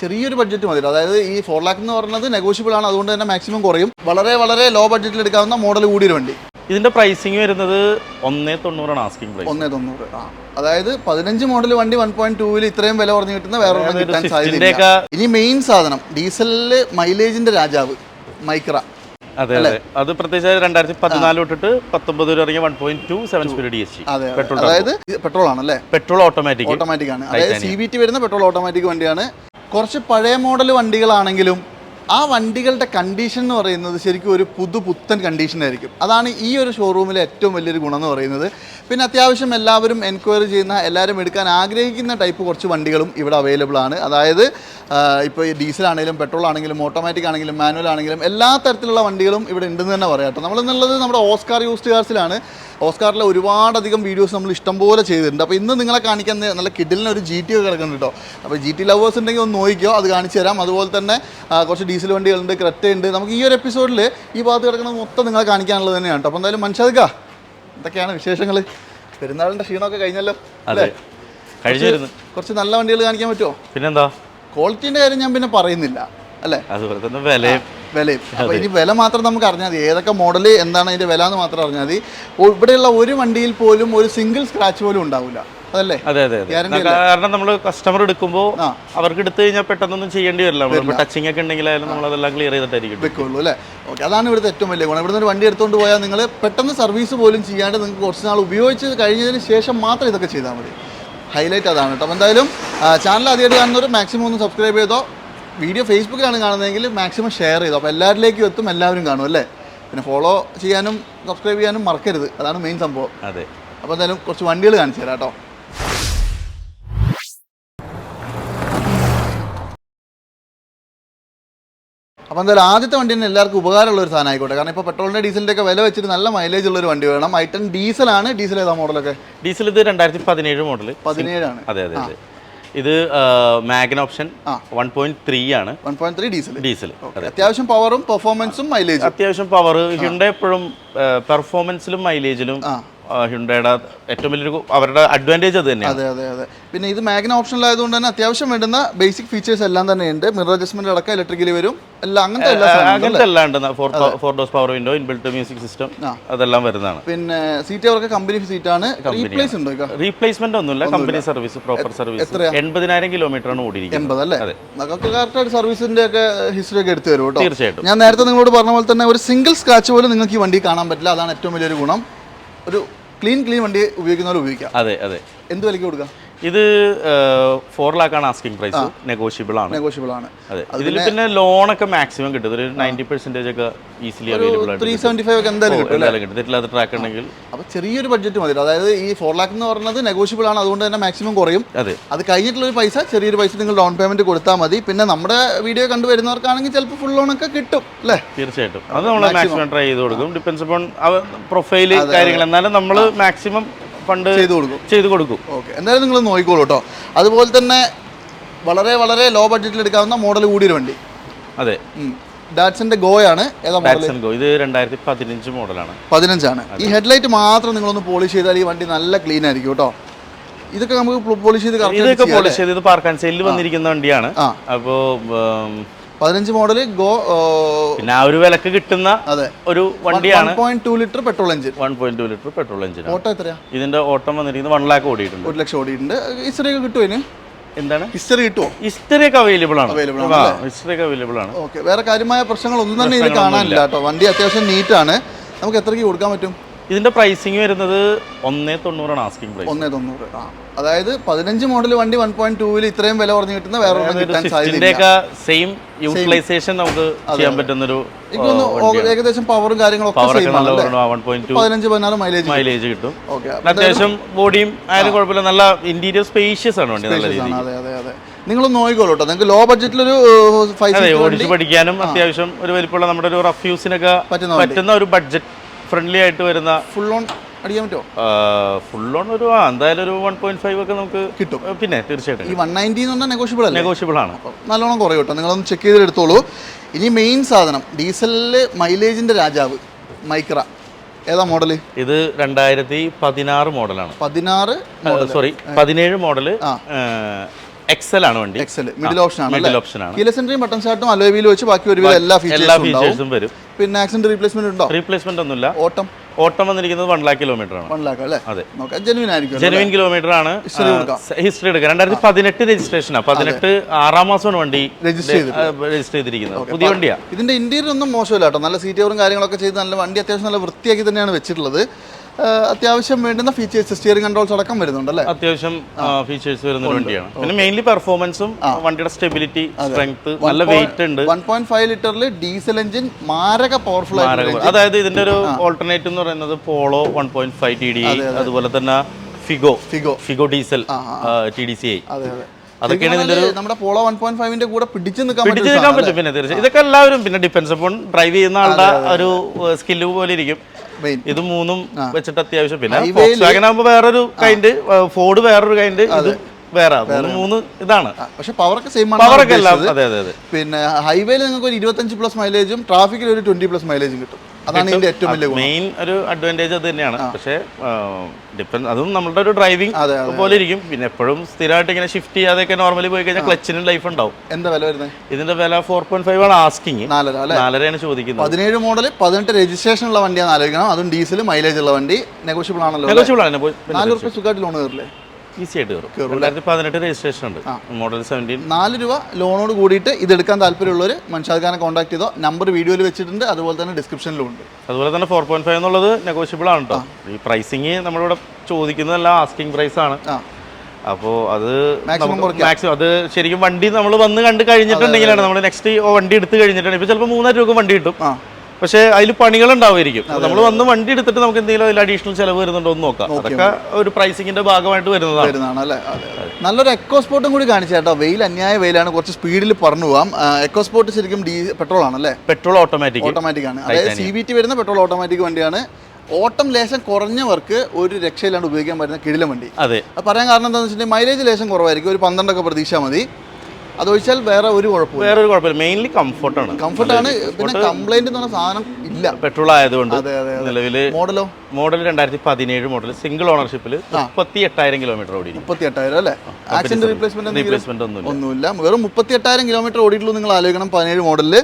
ചെറിയൊരു ബഡ്ജറ്റ് മതി. അതായത് ഈ ഫോർ ലാക്ക് എന്ന് പറയുന്നത് നെഗോഷ്യബിൾ ആണ്. അതുകൊണ്ട് തന്നെ മാക്സിമം കുറയും. വളരെ വളരെ ലോ ബഡ്ജറ്റിൽ എടുക്കാവുന്ന മോഡൽ കൂടിയൊരു വണ്ടി. ഇതിന്റെ പ്രൈസിംഗ് വരുന്നത് ഒന്നേ തൊണ്ണൂറാണ് ആസ്കിംഗ് പ്രൈസ് ഒന്നേ തൊണ്ണൂറ് അതായത് പതിനഞ്ച് മോഡൽ വണ്ടി വൺ പോയിന്റ് ടൂവിൽ ഇത്രയും വില കുറഞ്ഞു കിട്ടുന്ന വേറെ കിട്ടാൻ സാധ്യത ഇനി മെയിൻ സാധനം ഡീസലിൽ മൈലേജിന്റെ രാജാവ് മൈക്ര. അതെ അതെ. അത് പ്രത്യേകിച്ച് രണ്ടായിരത്തി പതിനാല് തൊട്ടിട്ട് പത്തൊമ്പത് വരെ ഇറങ്ങിയ one point two seven speed D S. Petrol അതായത് പെട്രോൾ ആണല്ലേ? പെട്രോൾ ഓട്ടോമാറ്റിക് ഓട്ടോമാറ്റിക് ആണ്. അതായത് സി ബി ടി വരുന്ന പെട്രോൾ ഓട്ടോമാറ്റിക് വണ്ടിയാണ്. കുറച്ച് പഴയ മോഡൽ വണ്ടികളാണെങ്കിലും ആ വണ്ടികളുടെ കണ്ടീഷൻ എന്ന് പറയുന്നത് ശരിക്കും ഒരു പുതു പുത്തൻ കണ്ടീഷനായിരിക്കും അതാണ് ഈ ഒരു ഷോറൂമിലെ ഏറ്റവും വലിയൊരു ഗുണം എന്ന് പറയുന്നത്. പിന്നെ അത്യാവശ്യം എല്ലാവരും എൻക്വയറി ചെയ്യുന്ന എല്ലാവരും എടുക്കാൻ ആഗ്രഹിക്കുന്ന ടൈപ്പ് കുറച്ച് വണ്ടികളും ഇവിടെ അവൈലബിൾ ആണ്. അതായത് ഇപ്പോൾ ഈ ഡീസൽ ആണെങ്കിലും പെട്രോൾ ആണെങ്കിലും ഓട്ടോമാറ്റിക് ആണെങ്കിലും മാനുവൽ ആണെങ്കിലും എല്ലാ തരത്തിലുള്ള വണ്ടികളും ഇവിടെ ഉണ്ടെന്ന് തന്നെ പറയാം കേട്ടോ. നമ്മളെന്നുള്ളത് നമ്മുടെ ഓസ്കാർ യൂസ്ഡ് കാർസിലാണ് ഓസ്കാറിലെ ഒരുപാടധികം വീഡിയോസ് നമ്മൾ ഇഷ്ടംപോലെ ചെയ്തിട്ടുണ്ട്. അപ്പോൾ ഇന്ന് നിങ്ങളെ കാണിക്കാൻ നല്ല കിഡിലിന് ഒരു ജി ടി ഒക്കെ കിടക്കുന്നുണ്ട് കേട്ടോ. അപ്പോൾ ജി ടി ലവേഴ്സ് ഉണ്ടെങ്കിൽ ഒന്ന് നോക്കിക്കോ അത് കാണിച്ചു തരാം. അതുപോലെ തന്നെ കുറച്ച് ഡീസൽ വണ്ടികളുണ്ട് ക്രെറ്റ ഉണ്ട്. നമുക്ക് ഈ ഒരു എപ്പിസോഡിൽ ഈ ഭാഗത്ത് കിടക്കുന്നത് മൊത്തം നിങ്ങളെ കാണിക്കാനുള്ളത് തന്നെയാണ് കേട്ടോ. അപ്പോൾ എന്തായാലും മനുഷ്യർക്ക എന്തൊക്കെയാണ് വിശേഷങ്ങൾ പെരുന്നാളിന്റെ ക്ഷീണമൊക്കെ കഴിഞ്ഞല്ലോ അല്ലേ? കഴിഞ്ഞു വരുന്നു കുറച്ച് നല്ല വണ്ടികൾ കാണിക്കാൻ പറ്റുമോ? പിന്നെന്താ? ക്വാളിറ്റീന്റെ കാര്യം ഞാൻ പിന്നെ പറയുന്നില്ല അല്ലേ? അതുപോലെ തന്നെ വിലയും. വിലയും. അപ്പോൾ ഇനി വില മാത്രം നമുക്ക് അറിഞ്ഞാൽ മതി. ഏതൊക്കെ മോഡൽ എന്താണ് അതിന്റെ വില എന്ന് മാത്രം അറിഞ്ഞാൽ മതി. ഇവിടെയുള്ള ഒരു വണ്ടിയിൽ പോലും ഒരു സിംഗിൾ സ്ക്രാച്ച് പോലും ഉണ്ടാവില്ല അതല്ലേ? അതെ അതെ കാരണം നമ്മൾ കസ്റ്റമർ എടുക്കുമ്പോൾ അവർക്ക് എടുത്തു കഴിഞ്ഞാൽ പെട്ടെന്നൊന്നും ചെയ്യേണ്ടി വരില്ല. ടച്ചിങ് ഒക്കെ ഉണ്ടെങ്കിലായാലും നമ്മൾ അതെല്ലാം ക്ലിയർ ചെയ്തിട്ടായിരിക്കും. വെക്കുള്ളൂ അല്ലേ? ഓക്കെ അതാണ് ഇവിടുത്തെ ഏറ്റവും വലിയ ഗുണം. ഇവിടുന്ന് ഒരു വണ്ടി എടുത്തുകൊണ്ട് പോയാൽ നിങ്ങൾ പെട്ടെന്ന് സർവീസ് പോലും ചെയ്യാണ്ട് നിങ്ങൾക്ക് കുറച്ച് നാൾ ഉപയോഗിച്ച് കഴിഞ്ഞതിന് ശേഷം മാത്രം ഇതൊക്കെ ചെയ്താൽ മതി. ഹൈലൈറ്റ് അതാണ് കേട്ടോ. എന്തായാലും ചാനൽ ആദ്യമായിട്ട് കാണുന്നവർ മാക്സിമം ഒന്ന് സബ്സ്ക്രൈബ് ചെയ്തോ. വീഡിയോ ഫേസ്ബുക്കിലാണ് കാണുന്നതെങ്കിൽ മാക്സിമം ഷെയർ ചെയ്തു. അപ്പോൾ എല്ലാവരിലേക്കും എത്തും എല്ലാവരും കാണും അല്ലേ? പിന്നെ ഫോളോ ചെയ്യാനും സബ്സ്ക്രൈബ് ചെയ്യാനും മറക്കരുത്. അതാണ് മെയിൻ സംഭവം. അതെ. അപ്പോൾ എന്തായാലും കുറച്ച് വണ്ടികൾ കാണിച്ചു തരാം കേട്ടോ. അപ്പോൾ എന്തായാലും ആദ്യത്തെ വണ്ടി തന്നെ എല്ലാവർക്കും ഉപകാരമുള്ള ഒരു സാധനം ആയിക്കോട്ടെ. കാരണം ഇപ്പോൾ പെട്രോളിന്റെ ഡീസലിന്റെ ഒക്കെ വില വെച്ചിട്ട് നല്ല മൈലേജ് ഉള്ള ഒരു വണ്ടി വേണം. ഐ ടെൻ ഡീസലാണ് ഡീസൽ ഏതാ മോഡലൊക്കെ ഡീസൽ ഇത് രണ്ടായിരത്തി പതിനേഴ് മോഡൽ പതിനേഴാണ്. അതെ അതെ അതെ. ഇത് Magna option. One point three ആണ്. One point three diesel diesel അത്യാവശ്യം പവറും പെർഫോമൻസും മൈലേജും അത്യാവശ്യം പവർ ഹിണ്ട എപ്പോഴും പെർഫോമൻസിലും മൈലേജിലും. ഹ്യുണ്ടയുടെ ഏറ്റവും വലിയൊരു അവരുടെ അഡ്വാന്റേജ് അത് തന്നെയാണ്. അതെ അതെ അതെ. പിന്നെ ഇത് മാഗ്ന ഓപ്ഷനിലായതുകൊണ്ട് തന്നെ അത്യാവശ്യം വേണ്ടുന്ന ബേസിക് ഫീച്ചേഴ്സ് എല്ലാം തന്നെ ഉണ്ട്. മിറർ അഡ്ജസ്റ്റ്മെന്റ് അടക്കം ഇലക്ട്രിക്കലി വരും. എല്ലാം അങ്ങനത്തെ എല്ലാ അങ്ങനത്തെ എല്ലാം ഉണ്ട്. Four doors power window inbuilt music system അതെല്ലാം വരുന്നതാണ്. പിന്നെ സീറ്റ് അവർക്ക് കമ്പനി സീറ്റ് ആണ്. റീപ്ലേസ് ഉണ്ടോ? റീപ്ലേസ്മെന്റ് ഒന്നുമില്ല. Company service proper service? എൺപതിനായിരം കിലോമീറ്റർ ആണ് ഓടിയിരിക്കുന്നത്. എൺപത് അല്ലേ? അതെ. നമുക്ക് കറക്റ്റായിട്ട് സർവീസിന്റെ ഒക്കെ ഹിസ്റ്ററി ഒക്കെ എടുത്തു തരും കേട്ടോ തീർച്ചയായിട്ടും. ഞാൻ നേരത്തെ നിങ്ങളോട് പറഞ്ഞ പോലെ തന്നെ ഒരു സിംഗിൾ സ്ക്രാച്ച് പോലും നിങ്ങൾക്ക് ഈ വണ്ടി കാണാൻ പറ്റില്ല. അതാണ് ഏറ്റവും വലിയൊരു ഗുണം. ഒരു ക്ലീൻ ക്ലീൻ വണ്ടി ഉപയോഗിക്കുന്നവരെ ഉപയോഗിക്കാം. അതെ അതെ. എന്ത് വിലയ്ക്ക് കൊടുക്കാം? ഇത് ഫോർ ലാക്കാണ് ആസ്കിംഗ് പ്രൈസ് നെഗോഷ്യബിൾ ആണ്. നെഗോഷ്യബിൾ ആണ്. ഇതിൽ പിന്നെ ലോൺ ഒക്കെ മാക്സിമം കിട്ടും. ഒരു നയന്റി പെർസെന്റേജ് ഒക്കെ easily available three seventy five ഒക്കെ എന്തായാലും കിട്ടും എന്തായാലും കിട്ടും. തെറ്റില്ലാത്ത ട്രാക്ക് ഉണ്ടെങ്കിൽ അപ്പോൾ ചെറിയൊരു ബഡ്ജറ്റ് മതി. അതായത് ഈ ഫോർ ലാക്ക് എന്ന് പറയുന്നത് നെഗോഷ്യബിൾ ആണ്. അതുകൊണ്ട് തന്നെ മാക്സിമം കുറയും. അതെ. അത് കഴിഞ്ഞിട്ടുള്ള ഒരു പൈസ ചെറിയൊരു പൈസ നിങ്ങൾ ഡൗൺ പേയ്മെന്റ് കൊടുത്താൽ മതി. പിന്നെ നമ്മുടെ വീഡിയോ കണ്ടുവരുന്നവർക്കാണെങ്കിൽ ചിലപ്പോൾ ഫുൾ ലോൺ ഒക്കെ കിട്ടും അല്ലേ? തീർച്ചയായിട്ടും. അത് നമ്മൾ മാക്സിമം ട്രൈ ചെയ്ത് കൊടുക്കും. ഡിപ്പെൻസ് അപ്പോൾ പ്രൊഫൈൽ കാര്യങ്ങൾ. എന്നാലും നമ്മൾ മാക്സിമം ഫണ്ട് ചെയ്തു കൊടുക്കും. ചെയ്തു കൊടുക്കും. ഓക്കെ. എന്തായാലും നിങ്ങൾ നോക്കിക്കോളൂ കേട്ടോ. അതുപോലെ തന്നെ വളരെ വളരെ ലോ ബഡ്ജറ്റിൽ എടുക്കാവുന്ന മോഡൽ കൂടിയൊരു വണ്ടി. അതെ. ഡാറ്റ്സിന്റെ ഗോ. ആണ് ഇത് രണ്ടായിരത്തി പതിനഞ്ച് മോഡലാണ്. പതിനഞ്ചാണ്. ഈ ഹെഡ്ലൈറ്റ് മാത്രം നിങ്ങളൊന്ന് പോളിഷ് ചെയ്താൽ ഈ വണ്ടി നല്ല ക്ലീൻ ആയിരിക്കും കേട്ടോ. ഇതൊക്കെ നമുക്ക് പോളിഷ് ചെയ്ത് ഇതൊക്കെ പോളിഷ് ചെയ്ത് പാർക്ക് ആൻഡ് സെയിലിൽ വന്നിരിക്കുന്ന വണ്ടിയാണ്. അപ്പോൾ പതിനഞ്ച് മോഡൽ ഗോ പിന്നെ ആ ഒരു വിലക്ക് കിട്ടുന്ന അതെ. ഒരു വണ്ടിയാണ്. Point two litre petrol engine one point two litre petrol engine auto എത്രയാ? ഇതിന്റെ ഓട്ടം വന്നിരിക്കുന്നത് വൺ ലാക്ക് ഓടിയിട്ടുണ്ട്. ഒരു ലക്ഷം ഓടിയിട്ടുണ്ട്. ഹിസ്റ്ററി ഒക്കെ കിട്ടുമോ ഇതിന്? എന്താണ്? ഹിസ്റ്ററി കിട്ടുമോ ഹിസ്റ്ററി ഒക്കെ അവൈലബിൾ ആണ്. അവൈലബിൾ ആണ് ഹിസ്റ്ററി ഒക്കെ അവൈലബിൾ ആണ്. ഓക്കെ. വേറെ കാര്യമായ പ്രശ്നങ്ങളൊന്നും തന്നെ ഇത് കാണാനില്ല കേട്ടോ. വണ്ടി അത്യാവശ്യം നീറ്റാണ് നമുക്ക് എത്രയ്ക്ക് കൊടുക്കാൻ പറ്റും? ഇതിന്റെ പ്രൈസിങ് വരുന്നത് ഒന്നേ തൊണ്ണൂറാണ് ആസ്കിംഗ് പ്രൈസ് ഒന്നേ തൊണ്ണൂറ്. അതായത് പതിനഞ്ച് മോഡൽ വണ്ടി വൺ പോയിന്റ് ടൂവിൽ ഇത്രയും വില കുറഞ്ഞു കിട്ടുന്ന വേറെ സെയിം യൂട്ടിലൈസേഷൻ നമുക്ക് ചെയ്യാൻ പറ്റുന്നൊരു ഏകദേശം പവറും കാര്യങ്ങളൊക്കെ പതിനഞ്ച് പതിനാറ് മൈലേജ് മൈലേജ് കിട്ടും. അത്യാവശ്യം ബോഡിയും ആയാലും കുഴപ്പമില്ല. നല്ല ഇന്റീരിയർ സ്പേഷ്യസ് ആണ് വണ്ടി നല്ല രീതിയിൽ അതെ അതെ അതെ. നിങ്ങൾ നോക്കിക്കോളൂ കേട്ടോ നിങ്ങൾക്ക് ലോ ബഡ്ജറ്റിലൊരു ഓടിച്ച് പഠിക്കാനും അത്യാവശ്യം ഒരു വലിപ്പമുള്ള നമ്മുടെ ഒരു റഫ് യൂസിനൊക്കെ പറ്റുന്ന ഒരു ബഡ്ജറ്റ് ഫ്രണ്ട്ലി ആയിട്ട് വരുന്ന ഫുൾ ഓൺ അടിക്കാൻ പറ്റുമോ? ഫുൾ ഓൺ ഒരു ആ എന്തായാലും ഒരു വൺ പോയിന്റ് ഫൈവ് ഒക്കെ നമുക്ക് കിട്ടും. പിന്നെ തീർച്ചയായിട്ടും ഈ വൺ നയന്റി എന്ന് പറഞ്ഞാൽ നെഗോഷ്യബിൾ അല്ല? നെഗോഷ്യബിൾ ആണ്. നല്ലോണം കുറയും കേട്ടോ. നിങ്ങളൊന്ന് ചെക്ക് ചെയ്തെടുത്തോളൂ. ഇനി മെയിൻ സാധനം ഡീസലിൽ മൈലേജിന്റെ രാജാവ് മൈക്ര. ഏതാ മോഡൽ ഇത് രണ്ടായിരത്തി പതിനാറ് മോഡലാണ്. പതിനാറ് സോറി പതിനേഴ് മോഡൽ ആ. എക്സൽ ആണ് വണ്ടി. എക്സൽ മിഡിൽ ഓപ്ഷൻ ആണ് മിഡിൽ ഓപ്ഷൻ ആണ്. ബട്ടൺ ഷാർട്ടും അലോവിയിൽ വെച്ച് ബാക്കി ഒരു എല്ലാ ഫീച്ചേഴ്സും വരും. പിന്നെ ആക്സിഡന്റ് റീപ്ലേസ്മെന്റ് ഉണ്ടോ? റീപ്ലേസ്മെന്റ് ഒന്നുമില്ല. ഓട്ടം? ഓട്ടം വന്നിരിക്കുന്നത് വൺ ലാക്ക് കിലോമീറ്റർ ആണ്. വൺ ലാക്ക് അല്ലേ? അതെ. ജെനുവിൻ ആയിരിക്കും ജെനുവിൻ കിലോമീറ്റർ ആണ്. ഹിസ്റ്ററി എടുക്കുക രണ്ടായിരത്തി പതിനെട്ട് രജിസ്ട്രേഷനാണ് പതിനെട്ട് ആറാം മാസമാണ് വണ്ടി രജിസ്റ്റർ ചെയ്ത് ചെയ്തിരിക്കുന്നത്. പുതിയ വണ്ടിയാണ് ഇതിന്റെ ഇന്റീരിയർ ഒന്നും മോശമില്ല കേട്ടോ. നല്ല സീറ്റ് കവറും കാര്യങ്ങളൊക്കെ ചെയ്ത് നല്ല വണ്ടി അത്യാവശ്യം നല്ല വൃത്തിയാക്കി തന്നെയാണ് വെച്ചിട്ടുള്ളത്. അത്യാവശ്യം വേണ്ടുന്ന ഫീച്ചേഴ്സ് സ്റ്റിയറിംഗ് കൺട്രോൾസ് അടക്കം വരുന്നുണ്ട് അല്ലേ അത്യാവശ്യം ഫീച്ചേഴ്സ് വരുന്ന വണ്ടിയാണ്. പിന്നെ മെയിൻലി പെർഫോമൻസും വണ്ടിയുടെ സ്റ്റെബിലിറ്റി സ്ട്രെങ്ത് നല്ല വെയിറ്റ് ഉണ്ട്. വൺ പോയിന്റ് ഫൈവ് ലിറ്ററിൽ ഡീസൽ എഞ്ചിൻ മാരക പവർഫുൾ അതായത് ഇതിന്റെ ഒരു ഓൾട്ടർനേറ്റ് എന്ന് പറയുന്നത് Polo one point five T D അതുപോലെ തന്നെ Figo Figo Figo diesel T D C I അതൊക്കെയാണ് നമ്മുടെ പോളോ വൺ പോയിന്റ് ഫൈവിന്റെ കൂടെ പിടിച്ചു നിൽക്കാൻ പിടിച്ചു പറ്റും നിൽക്കാൻ പറ്റും. പിന്നെ തീർച്ചയായും ഇതൊക്കെ എല്ലാവരും പിന്നെ ഡിഫൻസ് അപ്പോൾ ഡ്രൈവ് ചെയ്യുന്ന ആളുടെ ഒരു സ്കില്ല് പോലെ ഇരിക്കും. ഇത് മൂന്നും വെച്ചിട്ട് അത്യാവശ്യം. പിന്നെ ആകുമ്പോ വേറൊരു കൈൻഡ് ഫോർഡ് വേറൊരു കൈൻഡ് ഇത് വേറെ. മൂന്ന് ഇതാണ്. പക്ഷെ പവറൊക്കെ സെയിം പവറൊക്കെ ആണ് എല്ലാം അതെ അതെ അതെ. പിന്നെ ഹൈവേയിൽ നിങ്ങൾക്ക് ഒരു ഇരുപത്തഞ്ച് പ്ലസ് മൈലേജും ട്രാഫിക്കിൽ ഒരു ട്വന്റി പ്ലസ് മൈലേജും കിട്ടും. അതാണ് ഇതിന്റെ ഏറ്റവും വലിയ മെയിൻ ഒരു അഡ്വാന്റേജ് അത് തന്നെയാണ്. പക്ഷേ ഡിപ്പെൻഡ് അതും നമ്മളുടെ ഒരു ഡ്രൈവിംഗ് പോലെ ഇരിക്കും പിന്നെ എപ്പോഴും സ്ഥിരമായിട്ട് ഇങ്ങനെ ഷിഫ്റ്റ് ചെയ്യാതെയൊക്കെ നോർമലി പോയി കഴിഞ്ഞാൽ ക്ലച്ചിന് ലൈഫ് ഉണ്ടാവും. എന്താ വില വരുന്നത്? ഇതിന്റെ വില ഫോർ പോയിന്റ് ഫൈവ് ആണ് ആസ്കിങ് നാലരയാണ് ചോദിക്കുന്നത്. പതിനേഴ് മോഡൽ പതിനെട്ട് രജിസ്ട്രേഷൻ ഉള്ള വണ്ടിയാണ് ആലോചിക്കണം അതും ഡീസൽ മൈലേജ് ഉള്ള വണ്ടി നെഗോഷ്യബിൾ ആണല്ലോ നെഗോഷ്യബിൾ ആണ് നാല് റുപ്യ സുഖമായിട്ട് ലോൺ കയറില്ലേ? ഈസി ആയിട്ട് കയറും. രണ്ടായിരത്തി പതിനെട്ട് രജിസ്ട്രേഷൻ ഉണ്ട്. മോഡൽ സെവന്റീൻ നാല് രൂപ ലോണോട് കൂടിയിട്ട് ഇത് എടുക്കാൻ താല്പര്യമുള്ളവർ ഖാനെ കോൺടാക്ട് ചെയ്തോ നമ്പർ വീഡിയോയിൽ വെച്ചിട്ടുണ്ട് അതുപോലെ തന്നെ ഡിസ്ക്രിപ്ഷനിലും ഉണ്ട്. അതുപോലെ തന്നെ ഫോർ പോയിന്റ് ഫൈവ് എന്നുള്ളത് നെഗോഷ്യബിൾ ആണ് കേട്ടോ ഈ പ്രൈസിങ് നമ്മളിവിടെ ചോദിക്കുന്നതെല്ലാം ആസ്കിങ് പ്രൈസ് ആണ്. അപ്പോൾ അത് മാക്സിമം അത് ശരിക്കും വണ്ടി നമ്മൾ വന്ന് കണ്ട് കഴിഞ്ഞിട്ടുണ്ടെങ്കിലാണ് നമ്മൾ നെക്സ്റ്റ് വണ്ടി എടുത്ത് കഴിഞ്ഞിട്ടുണ്ടെങ്കിൽ ഇപ്പോൾ ചിലപ്പോൾ മൂന്നായിരം രൂപ വണ്ടി കിട്ടും. പക്ഷേ അതിൽ പണികൾ ഉണ്ടാവുമായിരിക്കും നമ്മൾ വന്ന് വണ്ടി എടുത്തിട്ട് നമുക്ക് എന്തെങ്കിലും അതിൽ അഡീഷണൽ ചിലവ് വരുന്നുണ്ടോ എന്ന് നോക്കാം. അതൊക്കെ ഒരു പ്രൈസിങ്ങിന്റെ ഭാഗമായിട്ട് വരുന്നതാണ്. അല്ലേ. നല്ലൊരു എക്കോ സ്പോർട്ടും കൂടി കാണിച്ചു കേട്ടോ. വെയിൽ അന്യായ വെയിലാണ്. കുറച്ച് സ്പീഡിൽ പറഞ്ഞു പോവാം. എക്കോ സ്പോർട്ട് ശരിക്കും ഡീ പെട്രോൾ ആണല്ലേ പെട്രോൾ ഓട്ടോമാറ്റിക് ഓട്ടോമാറ്റിക് ആണ്. അതായത് സി വി ടി വരുന്ന പെട്രോൾ ഓട്ടോമാറ്റിക് വണ്ടിയാണ്. ഓട്ടം ലേശം കുറഞ്ഞവർക്ക് ഒരു രക്ഷയില്ലാണ്ട് ഉപയോഗിക്കാൻ പറ്റുന്ന കിടിലം വണ്ടി. അത്. പറയാൻ കാരണം എന്താണെന്ന് വെച്ചിട്ടുണ്ടെങ്കിൽ മൈലേജ് ലേശം കുറവായിരിക്കും. ഒരു പന്ത്രണ്ടൊക്കെ പ്രതീക്ഷ മതി. അതൊഴിച്ചാൽ വേറെ ഒരു കുഴപ്പമില്ല. വേറെ ഒരു കുഴപ്പമില്ല. മെയിൻലി കംഫർട്ടാണ് കംഫർട്ടാണ് പിന്നെ കംപ്ലൈന്റ് എന്ന് പറഞ്ഞ സാധനം ഇല്ല. പെട്രോൾ ആയതുകൊണ്ട് നിലവിൽ മോഡലോ മോഡൽ രണ്ടായിരത്തി പതിനേഴ് മോഡൽ സിംഗിൾ ഓണർഷിപ്പിൽ മുപ്പത്തി എട്ടായിരം കിലോമീറ്റർ ഓടി മുപ്പത്തി എട്ടായിരം അല്ലേ? ആക്സിഡന്റ് റീപ്ലേസ്മെന്റ് റീപ്ലേസ്മെന്റ് ഒന്നുമില്ല. ഒന്നുമില്ല. വെറും മുപ്പത്തി എട്ടായിരം കിലോമീറ്റർ ഓടിയിട്ടുള്ളൂ നിങ്ങൾ ആലോചിക്കണം. പതിനേഴ് മോഡലിൽ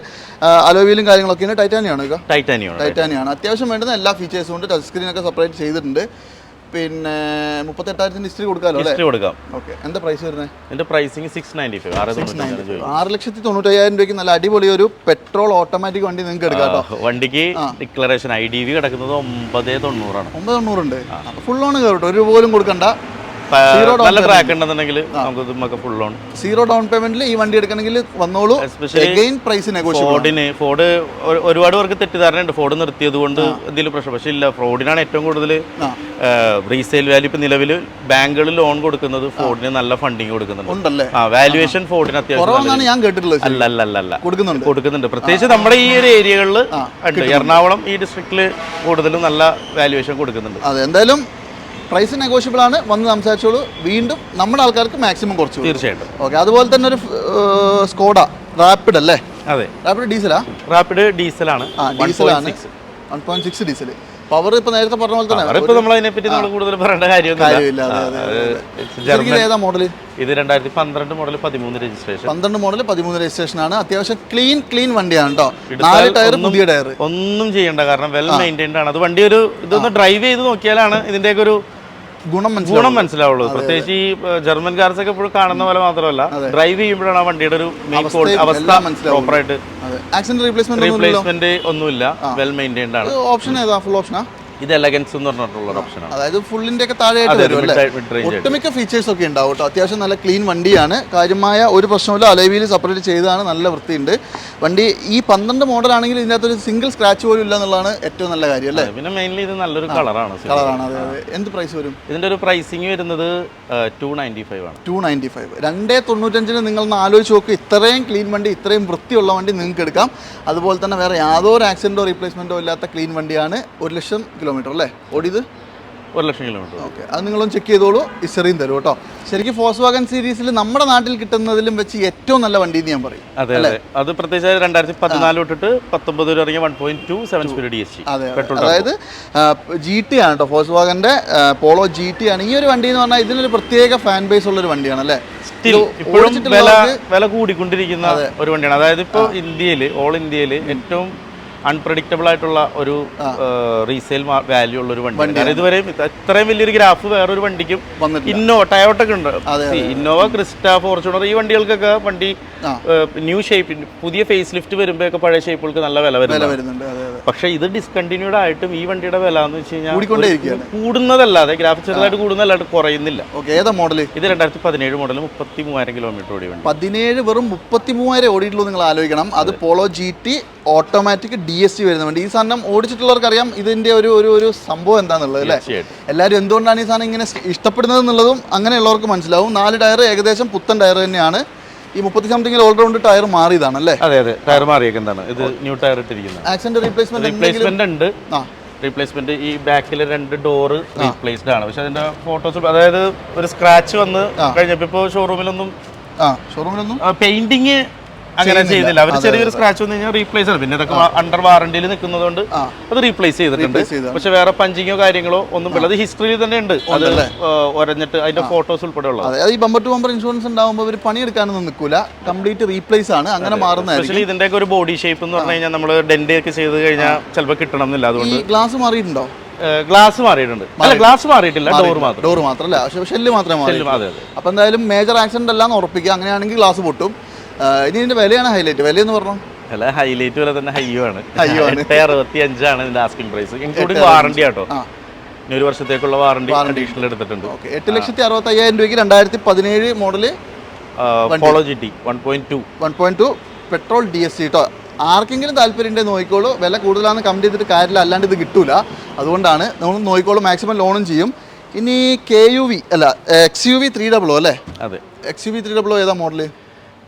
അലോവിയിലും കാര്യങ്ങളൊക്കെ ടൈറ്റാനിയാണ് ടൈറ്റാനിയാണ് ടൈറ്റാനിയാണ് അത്യാവശ്യം വേണ്ടുന്ന എല്ലാ ഫീച്ചേഴ്സും ഉണ്ട്. ടച്ച് സ്ക്രീൻ ഒക്കെ സെപ്പറേറ്റ് ചെയ്തിട്ടുണ്ട്. പിന്നെ മുപ്പത്തെട്ടായിരത്തിന് ഹിസ്റ്ററി കൊടുക്കാമല്ലോ ഹിസ്റ്ററി കൊടുക്കാം. ഓക്കെ എന്താ പ്രൈസ് വരുന്നത് ഇതിന്റെ പ്രൈസിങ് സിക്സ് നയന്റി ഫൈവ് ആറ് ആറ് ലക്ഷത്തി തൊണ്ണൂറ്റയ്യായിരം രൂപയ്ക്ക് നല്ല അടിപൊളി ഒരു പെട്രോൾ ഓട്ടോമാറ്റിക് വണ്ടി നിങ്ങൾക്ക് എടുക്കാം കേട്ടോ. വണ്ടിക്ക് ഡിക്ലറേഷൻ ഐ ഡി വി കിടക്കുന്നത് ഒമ്പത് തൊണ്ണൂറാണ്. ഒമ്പത് തൊണ്ണൂറുണ്ട്. ഫുൾ ഓൺ കേട്ടോ. ഒരു പോലും കൊടുക്കണ്ട. നല്ല ട്രാക്ക് ഉണ്ടെന്നുണ്ടെങ്കിൽ നമുക്ക് നമുക്ക് ഫുൾ ഓൺ സീറോ ഡൗൺ പേയ്മെന്റിൽ ഈ വണ്ടി എടുക്കണമെങ്കിൽ വന്നോളൂ. എസ്പെഷ്യലി പ്രൈസ് ഫോർഡിന് ഫോർഡ് ഒരു- ഒരുപാട് പേർക്ക് തെറ്റിദ്ധാരണയുണ്ട്. ഫോർഡ് നിർത്തിയത് കൊണ്ട് എന്തെങ്കിലും പ്രശ്നം. പക്ഷേ ഇല്ല ഫോർഡിനാണ് ഏറ്റവും കൂടുതൽ റീസെയിൽ വാല്യൂ ഇപ്പം നിലവിൽ ബാങ്കുകളിൽ ലോൺ കൊടുക്കുന്നത് ഫോർഡിന് നല്ല ഫണ്ടിങ് കൊടുക്കുന്നുണ്ട്. ആ വാല്യുവേഷൻ ഫോർഡിന് അത്യാവശ്യം ഞാൻ കേട്ടിട്ടുള്ളത് അല്ല അല്ല അല്ല അല്ല കൊടുക്കുന്നുണ്ട്. കൊടുക്കുന്നുണ്ട് പ്രത്യേകിച്ച് നമ്മുടെ ഈ ഒരു ഏരിയകളിൽ എറണാകുളം ഈ ഡിസ്ട്രിക്റ്റിൽ കൂടുതലും നല്ല വാല്യുവേഷൻ കൊടുക്കുന്നുണ്ട്. അതെ എന്തായാലും പ്രൈസ് നെഗോഷ്യബിൾ ആണ്. വന്ന് സംസാരിച്ചോളൂ. വീണ്ടും നമ്മുടെ ആൾക്കാർക്ക് മാക്സിമം കുറച്ച്. തീർച്ചയായിട്ടും. ഓക്കെ അതുപോലെ തന്നെ ഒരു സ്കോഡ റാപ്പിഡ് അല്ലേ? അതെ. റാപ്പിഡ് ഡീസലാ റാപ്പിഡ് ഡീസലാണ് ആ ഡീസലാണ് one point six diesel power ഇപ്പൊ നേരത്തെ പറഞ്ഞ പോലെ തന്നെ. അവരിപ്പോ നമ്മൾ അതിനെപ്പറ്റി നമ്മൾ കൂടുതൽ പറയേണ്ട കാര്യമൊന്നുമില്ല. മോഡൽ ഇത് രണ്ടായിരത്തി പന്ത്രണ്ട് മോഡൽ പതിമൂന്ന് രജിസ്ട്രേഷൻ പന്ത്രണ്ട് മോഡൽ പതിമൂന്ന് രജിസ്ട്രേഷൻ ആണ്. അത്യാവശ്യം ക്ലീൻ ക്ലീൻ വണ്ടിയാണ് കേട്ടോ നാല് ടയർ പുതിയ ടയർ ഒന്നും ചെയ്യണ്ട. കാരണം വെൽ മെയിന്റൈൻഡ് ആണ്. അത് വണ്ടി ഒരു ഇതൊന്ന് ഡ്രൈവ് ചെയ്ത് നോക്കിയാലാണ് ഇതിന്റെയൊക്കെ ഒരു ഗുണം ഗുണം മനസ്സിലാവുള്ളൂ. പ്രത്യേകിച്ച് ഈ ജർമ്മൻ കാർസ് ഒക്കെ ഇപ്പോഴും കാണുന്ന പോലെ മാത്രമല്ല ഡ്രൈവ് ചെയ്യുമ്പോഴാണ് ആ വണ്ടിയുടെ ഒരു അവസ്ഥ. പ്രോപ്പറായിട്ട് റീപ്ലേസ്മെന്റ് ഒന്നുമില്ല. വെൽ മെയിന്റൈൻഡ് ആണ്. ഓപ്ഷൻ ഏതാ? ഫുൾ ഓപ്ഷനാ ഇത് എലഗൻസ് എന്ന് പറഞ്ഞിട്ടുള്ള ഒരു ഓപ്ഷനാണ് അതായത് ഫുള്ളിന്റെ ഒക്കെ താഴെയായിട്ട് അതെ വരും അല്ലേ? ഒട്ടുമിക്ക ഫീച്ചേഴ്സ് ഒക്കെ ഉണ്ടാവും കേട്ടോ. അത്യാവശ്യം നല്ല ക്ലീൻ വണ്ടിയാണ്. കാര്യമായ ഒരു പ്രശ്നമില്ല അലവിയിൽ സെപ്പറേറ്റ് ചെയ്തതാണ്. നല്ല വൃത്തിയുണ്ട്. വണ്ടി ഈ പന്ത്രണ്ട് മോഡൽ ആണെങ്കിൽ ഇതിനകത്ത് ഒരു സിംഗിൾ സ്ക്രാച്ച് പോലും ഇല്ല എന്നുള്ളതാണ് ഏറ്റവും നല്ല കാര്യം അല്ലേ? പിന്നെ മെയിൻലി ഇത് നല്ലൊരു കളറാണ് കളറാണ് അതെ അതെ. എന്ത് പ്രൈസ് വരും? ഇതിന്റെ ഒരു പ്രൈസിങ് വരുന്നത് ടു നയന്റി ഫൈവ് ആണ്. ടു നയന്റി ഫൈവ് രണ്ടേ തൊണ്ണൂറ്റഞ്ചിന് നിങ്ങൾ ഒന്ന് ആലോചിച്ച് നോക്ക്. ഇത്രയും ക്ലീൻ വണ്ടി ഇത്രയും വൃത്തിയുള്ള വണ്ടി നിങ്ങൾക്ക് എടുക്കാം. അതുപോലെ തന്നെ വേറെ യാതൊരു ആക്സിഡന്റോ റീപ്ലേസ്മെന്റോ ഇല്ലാത്ത ക്ലീൻ വണ്ടിയാണ് ഒരു ലക്ഷം കിലോമീറ്റർ അല്ലേ? ഓടിയത്? ഒരു ലക്ഷം കിലോമീറ്റർ ഓക്കെ അത് നിങ്ങളൊന്ന് ചെക്ക് ചെയ്തോളൂ. ഇസറിയും തരും കേട്ടോ. ശരിക്കും ഫോസ് വാഗൻ സീരീസിൽ നമ്മുടെ നാട്ടിൽ കിട്ടുന്നതിലും വെച്ച് ഏറ്റവും നല്ല വണ്ടി എന്ന് ഞാൻ പറയും. അതെ അതെ. അത് പ്രത്യേകിച്ച് രണ്ടായിരത്തി പതിനാല് തൊട്ടിട്ട് പത്തൊമ്പത് വരെ ഇറങ്ങിയ one point two seven speed D S അതെ അതായത് ജി ടി ആണ് കേട്ടോ. ഫോസ് വാഗന്റെ പോളോ ജി ടി ആണ്. ഈ ഒരു വണ്ടി എന്ന് പറഞ്ഞാൽ ഇതിനൊരു പ്രത്യേക ഫാൻ ബേസ് ഉള്ള ഒരു വണ്ടിയാണ് അല്ലേ? ഇപ്പോഴും വില വില കൂടിക്കൊണ്ടിരിക്കുന്ന ഒരു വണ്ടിയാണ്. അതായത് ഇപ്പോൾ ഇന്ത്യയിൽ ഓൾ ഇന്ത്യയിൽ ഏറ്റവും അൺപ്രഡിക്റ്റബിൾ ആയിട്ടുള്ള ഒരു റീസെയിൽ വാല്യൂ ഉള്ള ഒരു വണ്ടി കാരണം ഇതുവരെയും ഇത് ഇത്രയും വലിയൊരു ഗ്രാഫ് വേറൊരു വണ്ടിക്കും ഇന്നോവ ടയോട്ടൊക്കെ ഉണ്ട്. ഇന്നോവ ക്രിസ്റ്റ ഫോർച്യൂണർ ഈ വണ്ടികൾക്കൊക്കെ വണ്ടി ന്യൂ ഷേപ്പ് പുതിയ ഫേസ് ലിഫ്റ്റ് വരുമ്പോഴൊക്കെ പഴയ ഷേപ്പുകൾക്ക് നല്ല വില വരുന്നുണ്ട്. പക്ഷെ ഇത് ഡിസ്കണ്ടിന്യൂഡ് ആയിട്ടും ഈ വണ്ടിയുടെ വില എന്ന് വെച്ച് കഴിഞ്ഞാൽ കൂടുന്നതല്ലാതെ ഗ്രാഫ് ചെറുതായിട്ട് കൂടുന്നതല്ലാതെ കുറയുന്നില്ല. ഏതാ മോഡൽ ഇത് രണ്ടായിരത്തി പതിനേഴ് മോഡൽ മുപ്പത്തി മൂവായിരം കിലോമീറ്റർ ഓടി പതിനേഴ് വെറും മുപ്പത്തി മൂവായിരം ഓടിയിട്ടുള്ളൂ നിങ്ങൾ ആലോചിക്കണം. അത് Polo G T automatic D S T വരുന്ന വണ്ടി. ഈ സാധനം ഓടിച്ചിട്ടുള്ളവർക്ക് അറിയാം ഇതിന്റെ ഒരു ഒരു ഒരു സംഭവം എന്താണെന്നുള്ളത് അല്ലേ? എല്ലാവരും എന്തുകൊണ്ടാണ് ഈ സാധനം ഇങ്ങനെ ഇഷ്ടപ്പെടുന്നത് എന്നുള്ളതും അങ്ങനെയുള്ളവർക്ക് മനസ്സിലാവും. നാല് ടയർ ഏകദേശം പുത്തൻ ടയർ തന്നെയാണ്. ഈ മുപ്പത്തി സംതിങ്ങിൽ ഓൾറൗണ്ട് ടയർ മാറിയതാണ് അല്ലേ? അതെ അതെ. ടയർ മാറിയേക്കുന്നതാണ് ഇത് ന്യൂ ടയർ ഇട്ടിരിക്കുന്നത്. ആക്സിഡന്റ് റീപ്ലേസ്മെന്റ് റീപ്ലേസ്മെന്റ് ഉണ്ട്. റീപ്ലേസ്മെന്റ് ഈ ബാക്കിൽ രണ്ട് ഡോർ റീപ്ലേസ്ഡ് ആണ്. പക്ഷെ അതിന്റെ ഫോട്ടോസ് അതായത് ഒരു സ്ക്രാച്ച് വന്ന് കഴിഞ്ഞപ്പോ ഇപ്പോൾ ഷോറൂമിലൊന്നും ഷോറൂമിലൊന്നും പെയിന്റിങ് അങ്ങനെ ചെയ്യുന്നില്ല അവർ ചെറിയൊരു സ്ക്രാച്ച് വന്നു കഴിഞ്ഞാൽ റീപ്ലേസ് ആണ്. പിന്നെ ഇതൊക്കെ അണ്ടർ വാറണ്ടിയിൽ നിൽക്കുന്നതുകൊണ്ട്. അത് റീപ്ലേസ് ചെയ്തിട്ടുണ്ട്. പക്ഷെ വേറെ പഞ്ചിങ്ങോ കാര്യങ്ങളോ ഒന്നും ഇല്ല. അത് ഹിസ്റ്ററിയിൽ തന്നെ ഉണ്ട്. അത് ഒരഞ്ഞിട്ട് അതിന്റെ ഫോട്ടോസ് ഉൾപ്പെടെ ഉള്ളത് ഈ ബമ്പർ ടു ബമ്പർ ഇൻഷുറൻസ് ഉണ്ടാകുമ്പോൾ അവർ പണിയെടുക്കാനൊന്നും നിൽക്കില്ല കംപ്ലീറ്റ് റീപ്ലേസ് ആണ്. അങ്ങനെ മാറുന്നതായിരിക്കും. സ്പെഷ്യലി ഇതിന്റെ ഒക്കെ ഒരു ബോഡി ഷേപ്പ് എന്ന് പറഞ്ഞു കഴിഞ്ഞാൽ നമ്മൾ ഡെന്റ് ഒക്കെ ചെയ്ത് കഴിഞ്ഞാൽ ചിലപ്പോൾ കിട്ടണം എന്നില്ല. അതുകൊണ്ട് ഗ്ലാസ് മാറിയിട്ടുണ്ടോ? ഗ്ലാസ് മാറിയിട്ടുണ്ട്. അല്ല ഗ്ലാസ് മാറിയിട്ടില്ല. ഡോർ മാത്രം. ഡോർ മാത്രം അല്ല? പക്ഷെ ഷെല്ല് മാത്രമേ മാറി അപ്പോൾ എന്തായാലും മേജർ ആക്സിഡന്റ് അല്ലാന്ന് ഉറപ്പിക്കുക. അങ്ങനെയാണെങ്കിൽ ഗ്ലാസ് പൊട്ടും. ഇനി ഇതിന്റെ വിലയാണ് ഹൈലൈറ്റ് വില എന്ന് പറഞ്ഞു? അല്ല ഹൈലൈറ്റ് വില തന്നെ ഹയ്യോ ആണ്. ഹയ്യോ ആണ്. എട്ട് അറുപത്തി അഞ്ചാണ് ഇതിന്റെ ആസ്കിംഗ് പ്രൈസ് ഇൻക്ലൂഡിംഗ് വാറണ്ടി ആട്ടോ. ഇനി ഒരു വർഷത്തേക്കുള്ള വാറണ്ടി അഡീഷണൽ എടുത്തിട്ടുണ്ട്. ഓക്കെ എട്ട് ലക്ഷത്തി അറുപത്തി അയ്യായിരം രൂപയ്ക്ക് രണ്ടായിരത്തി പതിനേഴ് model Polo G T one point two one point two petrol D S C കേട്ടോ ആർക്കെങ്കിലും താല്പര്യം ഉണ്ടെങ്കിൽ നോക്കിക്കോളൂ. വില കൂടുതലാണെന്ന് കമ്പനി ചെയ്തിട്ട് കാര്യമില്ല. അല്ലാണ്ട് ഇത് കിട്ടൂല. അതുകൊണ്ടാണ് നമ്മൾ നോക്കിക്കോളൂ. മാക്സിമം ലോണും ചെയ്യും. ഇനി കെ യു വി അല്ല എക്സ് യു വി ത്രീ ഡബിളോ അല്ലേ? അതെ. എക്സ് യു വി ത്രീ ഡബിളോ ഏതാ മോഡൽ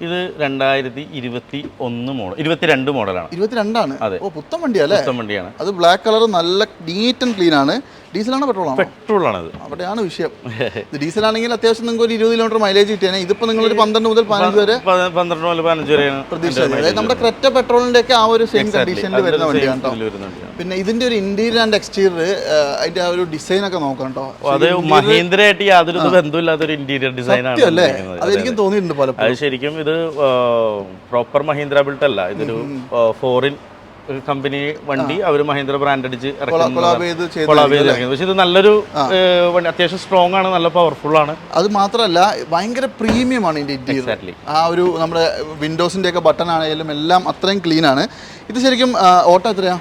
ഇത് രണ്ടായിരത്തി ഇരുപത്തി ഒന്ന് മോഡൽ ഇരുപത്തിരണ്ട് മോഡലാണ്. ഇരുപത്തിരണ്ടാണ്? അതെ. ഓ പുത്തൻ വണ്ടിയാണ് അല്ലേ? പുത്തൻ വണ്ടിയാണ്. അത് ബ്ലാക്ക് കളർ നല്ല നീറ്റ് ആൻഡ് ക്ലീൻ ആണ്. ഡീസലാണോ പെട്രോൾ ആണോ പെട്രോൾ ആണത് അവിടെയാണ് വിഷയം. ഇത് ഡീസൽ ആണെങ്കിൽ അത്യാവശ്യം നിങ്ങൾക്ക് ഒരു ഇരുപത് കിലോമീറ്റർ മൈലേജ് കിട്ടിയാണ് ഇതിപ്പോ നിങ്ങൾ ഒരു പന്ത്രണ്ട് മുതൽ പതിനഞ്ച് വരെ പന്ത്രണ്ട് മുതൽ പതിനഞ്ച് വരെയാണ് പ്രതീക്ഷിച്ചത് അതായത് നമ്മുടെ ക്രെറ്റ പെട്രോളിന്റെ ഒക്കെ ആ ഒരു സെയിം കണ്ടീഷനിൽ വരുന്ന വണ്ടിയാണ് കേട്ടോ. പിന്നെ ഇതിന്റെ ഒരു ഇന്റീരിയർ ആൻഡ് എക്സ്റ്റീരിയർ അതിന്റെ ആ ഒരു ഡിസൈൻ ഒക്കെ നോക്കാം കേട്ടോ അത് മഹീന്ദ്രയായിട്ട് യാതൊരു ബന്ധമില്ലാത്ത ഒരു ഇന്റീരിയർ ഡിസൈൻ ആണ് അല്ലേ. അതെനിക്കും തോന്നിയിട്ടുണ്ട് പലപ്പോഴും. അത് ശരിക്കും ഇത് പ്രോപ്പർ മഹീന്ദ്ര ബിൽട്ട് അല്ല. ഇതൊരു ഫോറിൻ കമ്പനി വണ്ടി അവർ മഹീന്ദ്ര ബ്രാൻഡ് അടിച്ച് കൊളാബ് പക്ഷെ ഇത് നല്ലൊരു വണ്ടി അത്യാവശ്യം സ്ട്രോങ് ആണ് നല്ല പവർഫുൾ ആണ്. അത് മാത്രമല്ല ഭയങ്കര പ്രീമിയം ആണ് ഇതിന്റെ ഇന്റീരിയർ ആ ഒരു നമ്മുടെ വിൻഡോസിന്റെ ഒക്കെ ബട്ടൺ ആണെങ്കിലും എല്ലാം അത്രയും ക്ലീൻ ആണ്. ഇത് ശരിക്കും ഓട്ടോ എത്രയാ?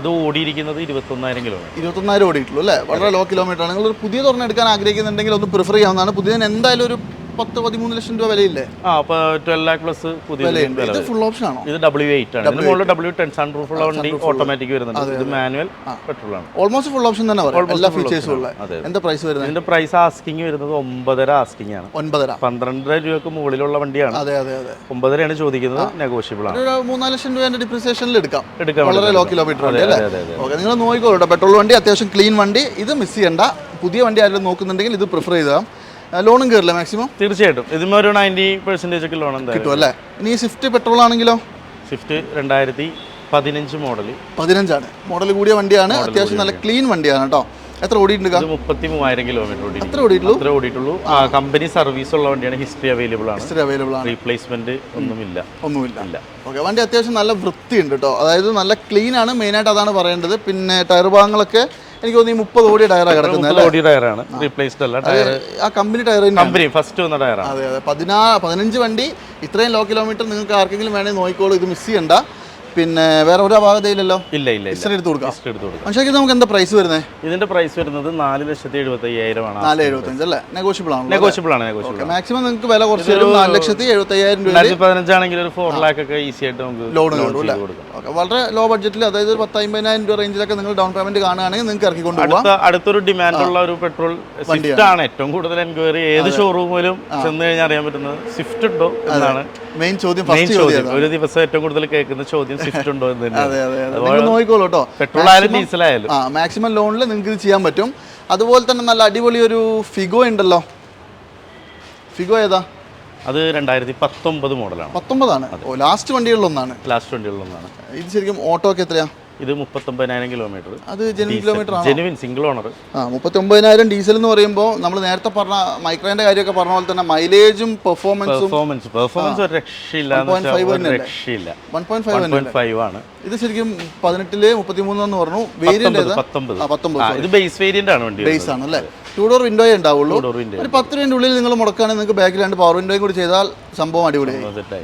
ഇത് ഓടിയിരിക്കുന്നത് ഇരുപത്തൊന്നായിരം കിലോമീറ്റർ ഇരുപത്തൊന്നായിരം ഓടിയിട്ടുള്ളൂ അല്ലേ? വളരെ ലോ കിലോമീറ്റർ ആണ്. നിങ്ങൾ ഒരു പുതിയ തുറന്നെടുക്കാൻ ആഗ്രഹിക്കുന്നുണ്ടെങ്കിൽ ഒന്ന് പ്രിഫർ ചെയ്യാവുന്നതാണ്. പുതിയതിന് എന്തായാലും ഒരു പത്ത് പതിമൂന്ന് ലക്ഷം രൂപ വിലയില്ലേ? ആ അപ്പൊ ട്വൽവ് ലാക്ക് പ്ലസ് പുതിയ വിലയുണ്ട് ഇത് ഫുൾ ഓപ്ഷൻ ആണോ? ഇത് ഡബ്ല്യു എയ്റ്റ് ആണ്. ഇതിന് മുകളിൽ ഡബ്ല്യു ടെൻ സൺ റൂഫ് ഉള്ള വണ്ടി ഓട്ടോമാറ്റിക് വരുന്നുണ്ട്. ഇത് മാനുവൽ പെട്രോൾ ആണ്. ഓൾമോസ്റ്റ് ഫുൾ ഓപ്ഷൻ തന്നെ പറയാം. എല്ലാ ഫീച്ചേഴ്സും ഉള്ള. അതെ. എന്താ പ്രൈസ് വരുന്നത്? ഇതിന്റെ പ്രൈസ് ആസ്കിങ് വരുന്നത് ഒമ്പതര ആസ്കിങ് ആണ്. ഒൻപതര പന്ത്രണ്ടര രൂപക്ക് മുകളിലുള്ള വണ്ടിയാണ്. അതെ അതെ അതെ. ഒമ്പതരയാണ് ചോദിക്കുന്നത്. നെഗോഷ്യബിൾ ആണ്. ഒരു മൂന്നാൽ ലക്ഷം രൂപേന്റെ ഡിപ്രിസിയേഷനിൽ എടുക്കാം. എടുക്കാം വളരെ ലോ കിലോമീറ്റർ വണ്ടി അല്ലേ? ഓക്കെ നിങ്ങൾ നോക്കിക്കോളൂ പെട്രോൾ വണ്ടി അത്യാവശ്യം ക്ലീൻ വണ്ടി. ഇത് മിസ് ചെയ്യണ്ട. പുതിയ വണ്ടി ആരെങ്കിലും നോക്കുന്നുണ്ടെങ്കിൽ ഇത് പ്രിഫർ ചെയ്താൽ ലോണും കയറില്ല മാക്സിമം തീർച്ചയായിട്ടും. ഇതിന് ഒരു നയന്റി പെർസെന്റേജ് ഒക്കെ ലോൺ കിട്ടും അല്ലേ? ഇനി സ്വിഫ്റ്റ് പെട്രോൾ ആണെങ്കിലോ? സ്വിഫ്റ്റ് രണ്ടായിരത്തി പതിനഞ്ച് മോഡൽ പതിനഞ്ചാണ്. മോഡൽ കൂടിയ വണ്ടിയാണ്. അത്യാവശ്യം നല്ല ക്ലീൻ വണ്ടിയാണ് കേട്ടോ എത്ര ഓടിയിട്ടുണ്ട് മുപ്പത്തി മൂവായിരം കിലോമീറ്റർ എത്ര ഓടിയിട്ടുള്ളൂ? എത്ര ഓടിയിട്ടുള്ളൂ. കമ്പനി സർവീസ് ഉള്ള വണ്ടിയാണ്. ഹിസ്റ്ററി അവൈലബിൾ ആണ്. ഹിസ്റ്ററി അവൈലബിൾ ആണ്. റീപ്ലേസ്മെന്റ് ഒന്നുമില്ല. ഒന്നുമില്ല. ഇല്ല. ഓക്കെ വണ്ടി അത്യാവശ്യം നല്ല വൃത്തിയുണ്ട് കേട്ടോ അതായത് നല്ല ക്ലീൻ ആണ്. മെയിനായിട്ട് അതാണ് പറയേണ്ടത്. പിന്നെ ടയർ ഭാഗങ്ങളൊക്കെ എനിക്ക് തോന്നുന്നു മുപ്പത് ഓടി ടയറാണ് കിടക്കുന്നത് ഓടി ടയറാണ്. റീപ്ലേസ്ഡ് അല്ല ടയർ ആ കമ്പനി ടയർ കമ്പനി ഫസ്റ്റ് വന്ന ടയറാണ്. അതെ അതെ. പതിനാ പതിനഞ്ച് വണ്ടി ഇത്രയും ലോ കിലോമീറ്റർ നിങ്ങൾക്ക് ആർക്കെങ്കിലും വേണമെങ്കിൽ നോക്കിക്കോളൂ. ഇത് മിസ് ചെയ്യണ്ട. പിന്നെ വേറെ ഒരു അപാകതയില്ലല്ലോ? ഇല്ല ഇല്ല ഹിസ്റ്ററി എടുത്ത് കൊടുക്കാം. ഹിസ്റ്ററി എടുത്ത് കൊടുക്കാം. പക്ഷേ നമുക്ക് എന്താ പ്രൈസ് വരുന്നത് ഇതിന്റെ പ്രൈസ് വരുന്നത് നാല് ലക്ഷത്തി എഴുപത്തി അയ്യായിരം ആണ്. നാല് എഴുപത്തഞ്ച് അല്ലേ? നെഗോഷ്യബിൾ ആണ് നെഗോഷ്യബിൾ ആണ്. നെഗോഷ്യബിൾ മാക്സിമം നിങ്ങൾക്ക് വില കുറച്ച് വരും നാല് ലക്ഷത്തി എഴുപത്തി അയ്യായിരം രൂപ പതിനഞ്ചാണെങ്കിൽ ഒരു ഫോർ ലാക്ക് ഒക്കെ ഈസി ആയിട്ട് നമുക്ക് ലോൺ കൊടുക്കാം. വളരെ ലോ ബഡ്ജറ്റിൽ അതായത് ഒരു പത്ത് അമ്പതിനായിരം രൂപ റേഞ്ചിലൊക്കെ നിങ്ങൾ ഡൗൺ പേയ്മെന്റ് കാണുകയാണെങ്കിൽ നിങ്ങൾക്ക് ഇറക്കിക്കൊണ്ട് അടുത്ത അടുത്തൊരു ഡിമാൻഡ് ഉള്ള ഒരു പെട്രോൾ സ്വിഫ്റ്റ് ആണ്. ഏറ്റവും കൂടുതൽ എൻക്വയറി ഏത് ഷോറൂമിലും ചെന്ന് കഴിഞ്ഞാൽ അറിയാൻ പറ്റുന്നത് സ്വിഫ്റ്റ് ഉണ്ടോ എന്നാണ് മെയിൻ ചോദ്യം മെയിൻ ഫസ്റ്റ് ചോദ്യം ഒരു ദിവസം ഏറ്റവും കൂടുതൽ കേൾക്കുന്ന ചോദ്യം സ്വിഫ്റ്റ് ഉണ്ടോ എന്ന് നിങ്ങൾ നോക്കിക്കോളൂ കേട്ടോ. പെട്രോൾ ആയാലും ഡീസൽ ആയാലും. ആ മാക്സിമം ലോണിൽ നിങ്ങൾക്ക് ഇത് ചെയ്യാൻ പറ്റും. അതുപോലെ തന്നെ നല്ല അടിപൊളി ഒരു ഫിഗോ ഉണ്ടല്ലോ. ഫിഗോ ഏതാ? അത് രണ്ടായിരത്തി പത്തൊമ്പത് മോഡലാണ് പത്തൊമ്പതാണ്. ലാസ്റ്റ് വണ്ടികളിലൊന്നാണ്. ലാസ്റ്റ് വണ്ടികളിലൊന്നാണ്. ഇത് ശരിക്കും ഓട്ടോക്ക് എത്രയാ? ഇത് മുപ്പത്തൊമ്പതിനായിരം കിലോമീറ്റർ അത് ജെനുവിൻ കിലോമീറ്റർ ആണ്? ജെനുവിൻ സിംഗിൾ ഓണർ ആ മുപ്പത്തി ഒമ്പതിനായിരം ഡീസൽ എന്ന് പറയുമ്പോൾ നമ്മൾ നേരത്തെ പറഞ്ഞ മൈക്രോന്റെ കാര്യമൊക്കെ പറഞ്ഞ പോലെ തന്നെ മൈലേജും പെർഫോമൻസും പെർഫോമൻസ് പെർഫോമൻസ് ഒരു രക്ഷയില്ല എന്ന് 1.5 വെച്ചാൽ ഒരു തന്നെയല്ലേ? രക്ഷയില്ല. One point five one point five ആണ്. ഇത് ശരിക്കും പതിനെട്ടിൽ മുപ്പത്തിമൂന്ന് എന്ന് പറഞ്ഞു. വേരിയന്റ് പത്തൊമ്പത് പത്തൊമ്പത്. ഇത് ബേസ് വേരിയന്റ് ആണ് വണ്ടി ബേസ് ആണ് അല്ലേ ടൂ ഡോർ വിൻഡോയേ ഉണ്ടാവുള്ളൂ. ഒരു പത്ത് രൂപയുടെ ഉള്ളിൽ നിങ്ങൾ മുടക്കുകയാണെങ്കിൽ നിങ്ങൾക്ക് ബാക്കിൽ രണ്ട് പവർ വിൻഡോയും കൂടി ചെയ്താൽ സംഭവം അടിപൊളി.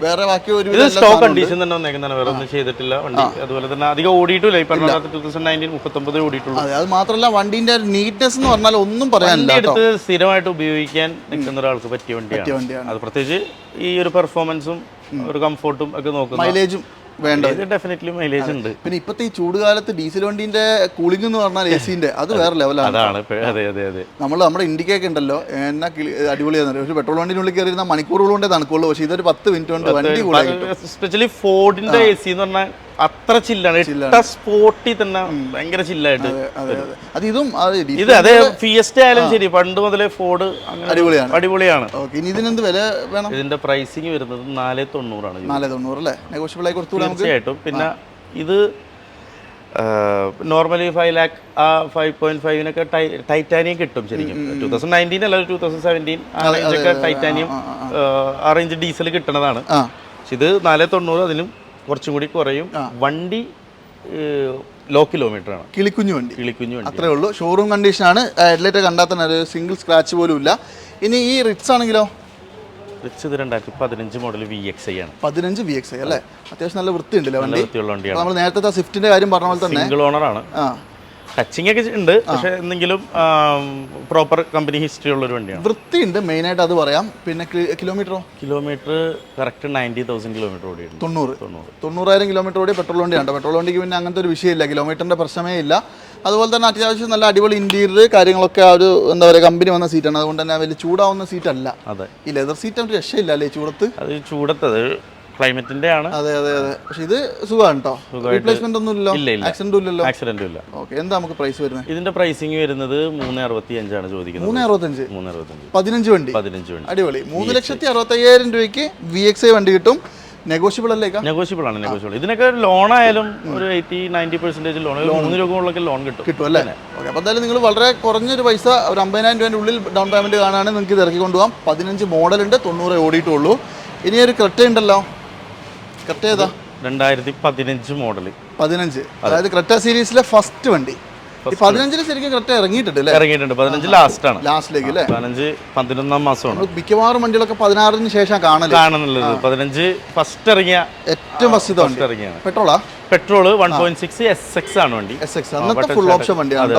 വേറെ ബാക്കി ഒരു സ്റ്റോക്ക് കണ്ടീഷൻ തന്നെ വന്നേക്കുന്നതാണ്. വേറെ ഒന്നും ചെയ്തിട്ടില്ല വണ്ടി. അതുപോലെ തന്നെ അധികം ഓടിയിട്ടില്ല ഈ പറഞ്ഞ ടൂ തൗസൻഡ് നയന്റീൻ മുപ്പത്തൊമ്പത് ഓടിയിട്ടുള്ളൂ അതെ അത് മാത്രമല്ല വണ്ടിന്റെ നീറ്റ്നെസ് എന്ന് പറഞ്ഞാൽ ഒന്നും പറയാനില്ല എടുത്ത് സ്ഥിരമായിട്ട് ഉപയോഗിക്കാൻ നിൽക്കുന്ന ഒരാൾക്ക് പറ്റിയ വണ്ടിയാണ്. അത് പ്രത്യേകിച്ച് ഈ ഒരു പെർഫോമൻസും ഒരു കംഫോർട്ടും ഒക്കെ നോക്കുന്നത് മൈലേജും വേണ്ട ഡെഫിനറ്റ്ലി മൈലേജ് ഉണ്ട്. പിന്നെ ഇപ്പത്തെ ഈ ചൂടുകാലത്ത് ഡീസൽ വണ്ടിന്റെ കൂളിംഗ് എന്ന് പറഞ്ഞാൽ എ സിന്റെ അത് വേറെ ലെവലാണ് അതാണ് അതെ അതെ അതെ. നമ്മൾ നമ്മുടെ ഇന്ത്യക്കൊക്കെ ഉണ്ടല്ലോ എന്നാ അടിപൊളിയാണ് ഒരു പെട്രോൾ വണ്ടിനുള്ളിൽ കയറിയിരുന്ന മണിക്കൂറുകൾ കൊണ്ടേ തണുക്കുള്ളൂ. പക്ഷേ ഇതൊരു പത്ത് മിനിറ്റ് കൊണ്ട് വണ്ടി കൂടെ എസ്പെഷ്യലി ഫോർഡിന്റെ എ സി എന്ന് പറഞ്ഞാൽ അത്ര ചില്ലാണ്. സ്പോട്ടിൽ തന്നെ ഭയങ്കര ചില്ലായിട്ട് അതെ ഇതും ഇത് അതെ ഫിയസ്റ്റ് ആയാലും ശരി. പണ്ട് മുതലേ ഫോർഡ് അടിപൊളിയാണ്. അടിപൊളിയാണ്. ഇനി ഇതിനെന്ത് വില വേണം? ഇതിന്റെ പ്രൈസിങ് വരുന്നത് നാല് തൊണ്ണൂറാണ്. നാല് തൊണ്ണൂറ് അല്ലേ? നെഗോഷ്യബിൾ ആയി കൊടുത്തു നമുക്ക്? തീർച്ചയായിട്ടും. പിന്നെ ഇത് നോർമലി ഫൈവ് ലാക്ക് ആ ഫൈവ് പോയിന്റ് ഫൈവിനൊക്കെ ടൈറ്റാനിയം കിട്ടും ശരിക്കും. ടൂ തൗസൻഡ് നയന്റീൻ അല്ല ടൂ തൗസൻഡ് സെവന്റീൻ ആ റേഞ്ചൊക്കെ ടൈറ്റാനിയം ആ റേഞ്ച് ഡീസൽ കിട്ടണതാണ്. പക്ഷെ ഇത് നാല് തൊണ്ണൂറ് അതിലും കുറച്ചും കൂടി കുറയും. വണ്ടി ലോ കിലോമീറ്റർ ആണ്. കിളിക്കുഞ്ഞു വണ്ടി. കിളിക്കുഞ്ഞു വണ്ടി. അത്രേ ഉള്ളൂ. ഷോറൂം കണ്ടീഷനാണ് ഹെഡ്ലൈറ്റ് കണ്ടാൽ തന്നെ ഒരു സിംഗിൾ സ്ക്രാച്ച് പോലും ഇല്ല ഇനി ഈ റിറ്റ്സ് ആണെങ്കിലോ? റിച്ച് ഇത് രണ്ടായിരത്തി പതിനഞ്ച് മോഡൽ വി എക്സ് ഐ ആണ്. പതിനഞ്ച് വി എക്സ് ഐ അല്ലേ? അത്യാവശ്യം നല്ല വൃത്തിയുണ്ടല്ലോ വണ്ടി? നമ്മൾ നേരത്തെ സ്വിഫ്റ്റിന്റെ കാര്യം പറഞ്ഞ പോലെ തന്നെ സിംഗിൾ ഓണർ ആണ്. ടച്ചിങ് ഒക്കെ ഉണ്ട് പക്ഷെ എന്തെങ്കിലും പ്രോപ്പർ കമ്പനി ഹിസ്റ്ററി ഉള്ളൊരു വണ്ടിയാണ്. വൃത്തിയുണ്ട്. മെയിനായിട്ട് അത് പറയാം. പിന്നെ കിലോമീറ്ററോ kilometre correct ninety thousand kilometre ഓടി തൊണ്ണൂറ്. തൊണ്ണൂറ്. തൊണ്ണൂറായിരം കിലോമീറ്റർ ഓടി പെട്രോൾ വണ്ടിയാണ് പെട്രോൾ വണ്ടിക്ക് പിന്നെ അങ്ങനത്തെ ഒരു വിഷയമില്ല. കിലോമീറ്ററിന്റെ പ്രശ്നമേ ഇല്ല. അതുപോലെ തന്നെ അത്യാവശ്യം നല്ല അടിപൊളി ഇന്റീരിയർ കാര്യങ്ങളൊക്കെ ആ ഒരു എന്താ പറയുക കമ്പനി വന്ന സീറ്റാണ് അതുകൊണ്ട് തന്നെ വലിയ ചൂടാവുന്ന സീറ്റല്ല അതെ. ഈ ലെതർ സീറ്റ് ഒരു രക്ഷയില്ല അല്ലേ ചൂടത്ത്? അത് ചൂടത്തത് ക്ലൈമറ്റിന്റെ ആണ് അതെ അതെ അതെ. പക്ഷെ ഇത് സുഖമാണ് കേട്ടോ റീപ്ലേസ്മെന്റ് ഒന്നും ഇല്ലല്ലോ ഇല്ല. ആക്സിഡന്റും ഇല്ലല്ലോ. ആക്സിഡന്റും ഇല്ല. ഓക്കെ എന്താ നമുക്ക് പ്രൈസ് വരുന്നത് ഇതിന്റെ പ്രൈസിംഗ് വരുന്നത് മൂന്ന് അറുപത്തി അഞ്ചാണ് ചോദിക്കുന്നത്. മൂന്ന് അറുപത്തഞ്ച് മൂന്ന് അറുപത്തഞ്ച് പതിനഞ്ച് വണ്ടി. പതിനഞ്ച് വണ്ടി. അടിപൊളി. മൂന്ന് ലക്ഷത്തി അറുപത്തയ്യായിരം രൂപയ്ക്ക് വി എക്സ് ഐ വണ്ടി കിട്ടും. നെഗോഷ്യബിൾ അല്ലേ നെഗോഷ്യബിൾ ആണ് നെഗോഷ്യബിൾ ഇതിനൊക്കെ ലോൺ ആയാലും ഒരു എയ്റ്റി നയന്റി പെർസെന്റേജ് ലോൺ മൂന്ന് രൂപ ലോൺ കിട്ടും. കിട്ടും അല്ലേ? ഓക്കെ അപ്പോൾ എന്തായാലും നിങ്ങൾ വളരെ കുറഞ്ഞൊരു പൈസ ഒരു അമ്പതിനായിരം രൂപേന്റെ ഉള്ളിൽ ഡൗൺ പേയ്മെന്റ് കാണാനാണ് നിങ്ങൾക്ക് ഇത് ഇറക്കി കൊണ്ടുപോകാം. പതിനഞ്ച് മോഡലുണ്ട് തൊണ്ണൂറ് ഓടിയിട്ടുള്ളൂ. ഇനി ഒരു ക്രെറ്റ ഉണ്ടല്ലോ ക്രെറ്റ ഏതാ? രണ്ടായിരത്തി പതിനഞ്ച് മോഡൽ പതിനഞ്ച്. അതായത് ക്രെറ്റ സീരീസിലെ ഫസ്റ്റ് വണ്ടി. പതിനഞ്ചിൽ ശരിക്കും കറക്റ്റ് ഇറങ്ങിയിട്ടുണ്ട് അല്ലേ? ഇറങ്ങിയിട്ടുണ്ട്. പതിനഞ്ച് ലാസ്റ്റ് ആണ്. ലാസ്റ്റിലേക്ക് അല്ലേ? പതിനഞ്ച് പതിനൊന്നാം മാസമാണ്. മിക്കവാറും വണ്ടികളൊക്കെ പതിനാറിന് ശേഷം കാണൽ. കാണുന്നുള്ളത്. പതിനഞ്ച് ഫസ്റ്റ് ഇറങ്ങിയ ഏറ്റവും ഫസ്റ്റ് ഇറങ്ങിയാണ്. പെട്രോളാ petrol one point six S X ആണ് വണ്ടി. എസ് എക്സ് അന്നത്തെ ഫുൾ ഓപ്ഷൻ വണ്ടിയാണ്.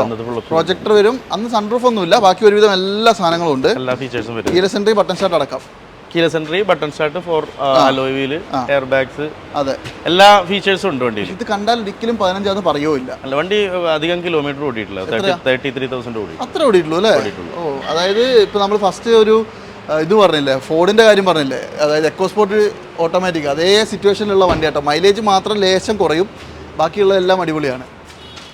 പ്രൊജക്ടർ വരും. അന്ന് സൺറൂഫ് ഒന്നുമില്ല. ബാക്കി ഒരുവിധം എല്ലാ സാധനങ്ങളും ഉണ്ട്. എല്ലാ ഫീച്ചേഴ്സും വരും. ബട്ടൺ സ്റ്റാർട്ട് അടക്കം. Keyless entry button start four alloy wheel air bags അതെ. എല്ലാ ഫീച്ചേഴ്സും ഉണ്ട് വണ്ടിയിൽ. ഇത് കണ്ടാൽ ഒരിക്കലും പതിനഞ്ചാന്ന് പറയോ ഇല്ല. അല്ല വണ്ടി അധികം കിലോമീറ്റർ ഓടിയിട്ടില്ല. തേർട്ടി ത്രീ തൗസൻഡ് ഓടി അത്ര ഓടിയിട്ടുള്ളൂ അല്ലേ? ഓ അതായത് ഇപ്പൊ നമ്മൾ ഫസ്റ്റ് ഒരു ഇത് പറഞ്ഞില്ലേ ഫോർഡിന്റെ കാര്യം പറഞ്ഞില്ലേ? അതായത് എക്കോസ്പോർട്ട് ഓട്ടോമാറ്റിക് അതേ സിറ്റുവേഷനിലുള്ള വണ്ടി കേട്ടോ മൈലേജ് മാത്രം ലേശം കുറയും. ബാക്കിയുള്ള എല്ലാം അടിപൊളിയാണ്.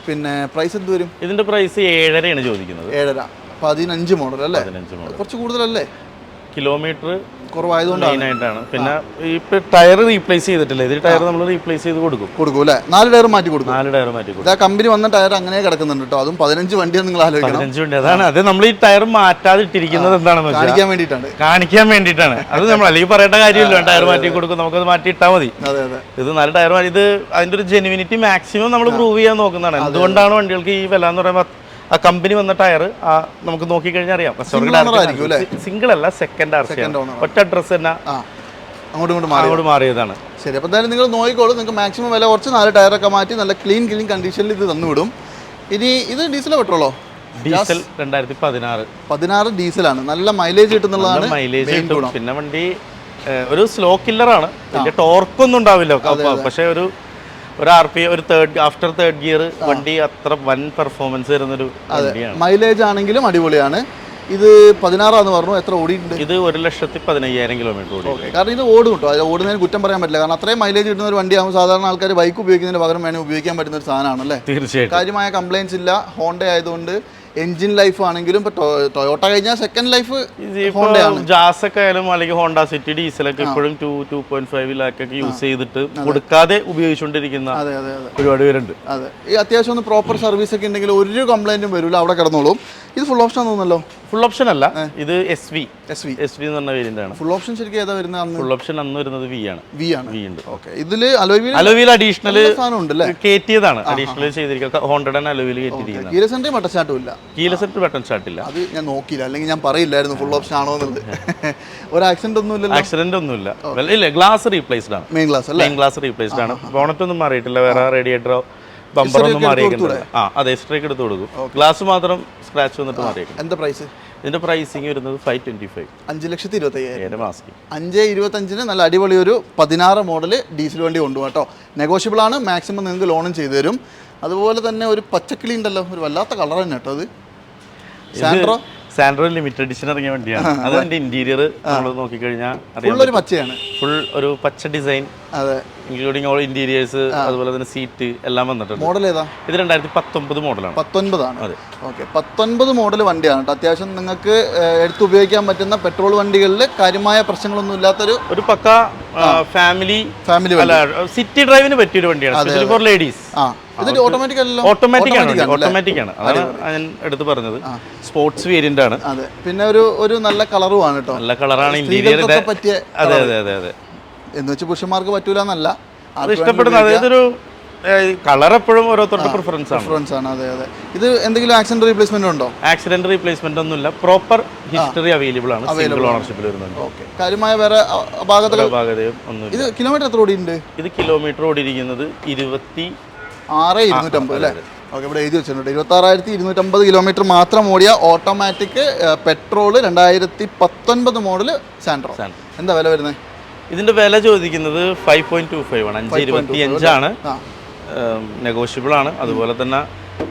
പിന്നെ പ്രൈസ് എന്ത് വരും? ഇതിന്റെ പ്രൈസ് ഏഴരയാണ് ചോദിക്കുന്നത്. ഏഴര. പതിനഞ്ച് മോഡൽ അല്ലേ? കുറച്ച് കൂടുതലല്ലേ? കിലോമീറ്റർ കുറവായതുകൊണ്ട് പിന്നെ ഇപ്പൊ ടയർ റീപ്ലേസ് ചെയ്തിട്ടില്ല. ഇതിൽ ടയർ നമ്മൾ റീപ്ലേസ് ചെയ്ത് കൊടുക്കും. കൊടുക്കും അല്ലേ? നാല് ടയർ മാറ്റി കൊടുക്കും. നാല് ടയർ മാറ്റി കൊടുക്കും. കമ്പനി വന്ന ടയർ അങ്ങനെ കിടക്കുന്നുണ്ട് കേട്ടോ. അതും പതിനഞ്ച് വണ്ടിയാണ് നിങ്ങൾ ആലോചിക്കണം. പതിനഞ്ച് വണ്ടി. അതാണ് അത് നമ്മൾ ഈ ടയർ മാറ്റാതെ ഇട്ടിരിക്കുന്നത് എന്താണെന്ന് വെച്ചാൽ കാണിക്കാൻ വേണ്ടിയിട്ടാണ്. കാണിക്കാൻ വേണ്ടിയിട്ടാണ്. അത് നമ്മൾ അല്ലെങ്കിൽ പറയേണ്ട കാര്യമില്ല. ടയർ മാറ്റി കൊടുക്കും. നമുക്കത് മാറ്റി ഇട്ടാൽ മതി ഇത് നാല് ടയർ മാറ്റി. ഇത് അതിന്റെ ഒരു ജെനുവിനിറ്റി മാക്സിമം നമ്മൾ പ്രൂവ് ചെയ്യാൻ നോക്കുന്നതാണ്. എന്തുകൊണ്ടാണ് വണ്ടികൾക്ക് ഈ വില എന്ന് പറയുമ്പോൾ ആ കമ്പനി വന്ന ടയർ നമുക്ക് നോക്കിക്കഴിഞ്ഞാൽ അറിയാം. സിംഗിൾ അല്ല? സെക്കൻഡ് ആർ സി ഒറ്റ അഡ്രസ് തന്നെ. അങ്ങോട്ട് അങ്ങോട്ട് മാറിയതാണ്. ശരി അപ്പോൾ എന്തായാലും നിങ്ങൾ നോക്കിക്കോളൂ. നിങ്ങൾക്ക് മാക്സിമം വില കുറച്ച് നാല് ടയറൊക്കെ മാറ്റി നല്ല ക്ലീൻ ക്ലീൻ കണ്ടീഷനിൽ ഇത് തന്നു വിടും ഇനി ഇത് ഡീസലോ പെട്രോളോ? ഡീസൽ രണ്ടായിരത്തി പതിനാറ് പതിനാറ് ഡീസലാണ് നല്ല മൈലേജ് കിട്ടുന്നുള്ളതാണ്. മൈലേജ് കിട്ടും. പിന്നെ വണ്ടി ഒരു സ്ലോ കില്ലറാണ് ടോർക്കൊന്നും ഉണ്ടാവില്ല. പക്ഷെ ഒരു ഒരു ആർ പി ഒരു തേർഡ് ആഫ്റ്റർ തേർഡ് ഗിയർ വണ്ടി അത്ര വൻ പെർഫോമൻസ് തരുന്നൊരു വണ്ടിയാണ്. മൈലേജ് ആണെങ്കിലും അടിപൊളിയാണ്. ഇത് പതിനാറാന്ന് പറഞ്ഞു. എത്ര ഓടിയിട്ടുണ്ട്? ഇത് ഒരു ലക്ഷത്തി പതിനയ്യായിരം കിലോമീറ്റർ ഓടി കാരണം ഇത് ഓടും കേട്ടോ. അത് ഓടുന്നതിന് കുറ്റം പറയാൻ പറ്റില്ല. കാരണം അത്രയും മൈലേജ് കിട്ടുന്ന ഒരു വണ്ടിയാകുമ്പോൾ സാധാരണ ആൾക്കാർ ബൈക്ക് ഉപയോഗിക്കുന്നതിന് പകരം വേണമെങ്കിൽ ഉപയോഗിക്കാൻ പറ്റുന്ന ഒരു സാധനമാണല്ലേ? തീർച്ചയായിട്ടും. കാര്യമായ കംപ്ലൈൻസ് ഇല്ല. ഹോണ്ട ആയതുകൊണ്ട് എഞ്ചിൻ ലൈഫ് ആണെങ്കിലും ഇപ്പൊ ടൊയോട്ട കഴിഞ്ഞാൽ സെക്കൻഡ് ലൈഫ് ജാസ് ഒക്കെ ആയാലും അല്ലെങ്കിൽ ഹോണ്ട സിറ്റി ഡീസലൊക്കെ ഇപ്പോഴും two two point five lakh ഒക്കെ യൂസ് ചെയ്തിട്ട് കൊടുക്കാതെ ഉപയോഗിച്ചുകൊണ്ടിരിക്കുന്ന ഒരുപാട് പേരുണ്ട്. അതെ. ഈ അത്യാവശ്യം ഒന്ന് പ്രോപ്പർ സർവീസ് ഒക്കെ ഉണ്ടെങ്കിൽ ഒരു കംപ്ലൈന്റും വരില്ല അവിടെ കിടന്നോളും. ഇത് ഫുൾ ഓപ്ഷൻ തോന്നുന്നല്ലോ. ഫുൾ ഓപ്ഷൻ അല്ല. ഇത് S V S V S V എന്ന് പറഞ്ഞ വേരിയന്റ് ആണ്. ഫുൾ ഓപ്ഷൻ ശരിക്കും ഏതാ വരുന്നത് ഫുൾ ഓപ്ഷൻ അന്ന് വരുന്നത് വി ആണ്. വി ആണ്. വി ഉണ്ട്. ഓക്കെ ഇതിൽ അലോയ് വീൽ അലോവിൽ അഡീഷണൽ സാധനം ഉണ്ട് അല്ലേ? കയറ്റിയതാണ്. അഡീഷണൽ ചെയ്തിരിക്കുക ഹോണ്ടഡ് ആൻഡ് കേറ്റിയിരിക്കുന്നത് കയറ്റിയിരിക്കുന്നത്. സെന്റർ ബട്ടൺ മട്ടച്ചാട്ടും ഇല്ല. കീല സെറ്റ് ബട്ടൺ സ്റ്റാർട്ട് ഇല്ല. അത് ഞാൻ നോക്കിയില്ല. അല്ലെങ്കിൽ ഞാൻ പറയില്ലായിരുന്നു ഫുൾ ഓപ്ഷൻ ആണോ എന്നുള്ളത്. ഒരു ആക്സിഡന്റ് ഒന്നും ഇല്ല ആക്സിഡന്റ് ഒന്നും ഇല്ല. ഇല്ല ഗ്ലാസ് റീപ്ലേസ്ഡ് ആണ്. മെയിൻ ഗ്ലാസ് അല്ലേ? മെയിൻ ഗ്ലാസ് റീപ്ലേസ്ഡ് ആണ്. ബോണറ്റ് ഒന്നും മാറിയിട്ടില്ല. വേറെ റേഡിയേറ്ററോ ബമ്പറൊന്നും മാറിയേക്കുന്നില്ല ആ അതെ സ്ട്രൈക്ക് എടുത്ത് കൊടുക്കും. ഗ്ലാസ് മാത്രം സ്ക്രാച്ച് വന്നിട്ട് മാറിയേക്കും എന്താ പ്രൈസ് ഇതിന്റെ പ്രൈസിങ് വരുന്നത് ഫൈവ് ട്വന്റി ഫൈവ് അഞ്ച് ലക്ഷത്തി ഇരുപത്തി അയ്യായിരം മാസ്കി അഞ്ച് ഇരുപത്തഞ്ചിന് നല്ല അടിപൊളി ഒരു പതിനാറ് മോഡൽ ഡീസൽ വണ്ടി കൊണ്ടുപോകാം കേട്ടോ. നെഗോഷ്യബിൾ ആണ്. മാക്സിമം നിങ്ങൾക്ക് ലോണും ചെയ്തു തരും. അതുപോലെ തന്നെ ഒരു പച്ചക്കിളി ഉണ്ടല്ലോ. ഒരു വല്ലാത്ത കളർ തന്നെ കേട്ടോ അത്. സാൻഡ്രോ സാൻഡ്രോ ലിമിറ്റഡ് എഡിഷൻ ഇറങ്ങിയ വണ്ടിയാണ്. അത് അതിന്റെ ഇന്റീരിയർ നമ്മൾ നോക്കിക്കഴിഞ്ഞാൽ അറിയാം ഒരു പച്ചയാണ്. ഫുൾ ഒരു പച്ച ഡിസൈൻ അതെ. ഇൻക്ലൂഡിങ് ഓൾ ഇന്റീരിയേഴ്സ് അതുപോലെ തന്നെ സീറ്റ് എല്ലാം വന്നിട്ടുണ്ട്. മോഡൽ ഏതാ? ഇത് രണ്ടായിരത്തി പത്തൊമ്പത് മോഡലാണ്. പത്തൊൻപതാണ്. അതെ. ഓക്കെ. പത്തൊൻപത് മോഡൽ വണ്ടിയാണ് കേട്ടോ. അത്യാവശ്യം നിങ്ങൾക്ക് എടുത്തുപയോഗിക്കാൻ എടുത്ത് ഉപയോഗിക്കാൻ പറ്റുന്ന പെട്രോൾ വണ്ടികളിൽ കാര്യമായ പ്രശ്നങ്ങളൊന്നും ഇല്ലാത്തൊരു ഒരു പക്ക ഫാമിലി ഫാമിലി അല്ല സിറ്റി ഡ്രൈവിന് പറ്റിയ ഒരു വണ്ടിയാണ് സ്പെഷ്യലി ഫോർ ലേഡീസ് ആ. ഇത് ഓട്ടോമാറ്റിക് അല്ലല്ലോ? ഓട്ടോമാറ്റിക് ആണ്. ഓട്ടോമാറ്റിക് ആണ്. അതാണ് ഞാൻ എടുത്ത് പറഞ്ഞത്. സ്പോർട്സ് വേരിയന്റ് ആണ്. അതെ. പിന്നെ ഒരു ഒരു നല്ല കളറുമാണ് കേട്ടോ. നല്ല കളറാണ് ഇന്റീരിയർ അതെ അതെ അതെ അതെ. എന്ന് വെച്ച് പുരുഷന്മാർക്ക് പറ്റൂല എന്നല്ല. അത് ഇഷ്ടപ്പെടുന്ന അതായത് ഒരു കളർ എപ്പോഴും ഓരോരുത്തരുടെ പ്രിഫറൻസ് ആണ്. ഡിഫറൻസ് ആണ്. അതെ അതെ. ഇത് എന്തെങ്കിലും ആക്സിഡന്റ് റീപ്ലേസ്മെന്റ് ഉണ്ടോ? ആക്സിഡന്റ് റീപ്ലേസ്മെന്റ് ഒന്നുമില്ല. പ്രോപ്പർ ഹിസ്റ്ററി അവൈലബിൾ ആണ്. സിംഗിൾ ഓണർഷിപ്പിൽ വരുന്നുണ്ട്. ഓക്കെ കാര്യമായ വേറെ അപാകതകൾ അപാകതയും ഒന്നുമില്ല. ഇത് കിലോമീറ്റർ എത്ര ഓടിയുണ്ട് ഇത് കിലോമീറ്റർ ഓടിയിരിക്കുന്നത് ഇരുപത്തി ആറ് ഇരുന്നൂറ്റമ്പത് അല്ലേ? ഓക്കെ ഇവിടെ എഴുതി വെച്ചിട്ടുണ്ട്. ഇരുപത്തി ആറായിരത്തി ഇരുന്നൂറ്റമ്പത് കിലോമീറ്റർ മാത്രം ഓടിയ ഓട്ടോമാറ്റിക് പെട്രോൾ രണ്ടായിരത്തി പത്തൊൻപത് മോഡൽ സാൻഡ്രോ എന്താ വില വരുന്നത്? ഇതിന്റെ വില ചോദിക്കുന്നത് ഫൈവ് പോയിന്റ് ടു ഫൈവ് ആണ്. അഞ്ച് ഇരുപത്തി അഞ്ചാണ് നെഗോഷ്യബിൾ ആണ്. അതുപോലെ തന്നെ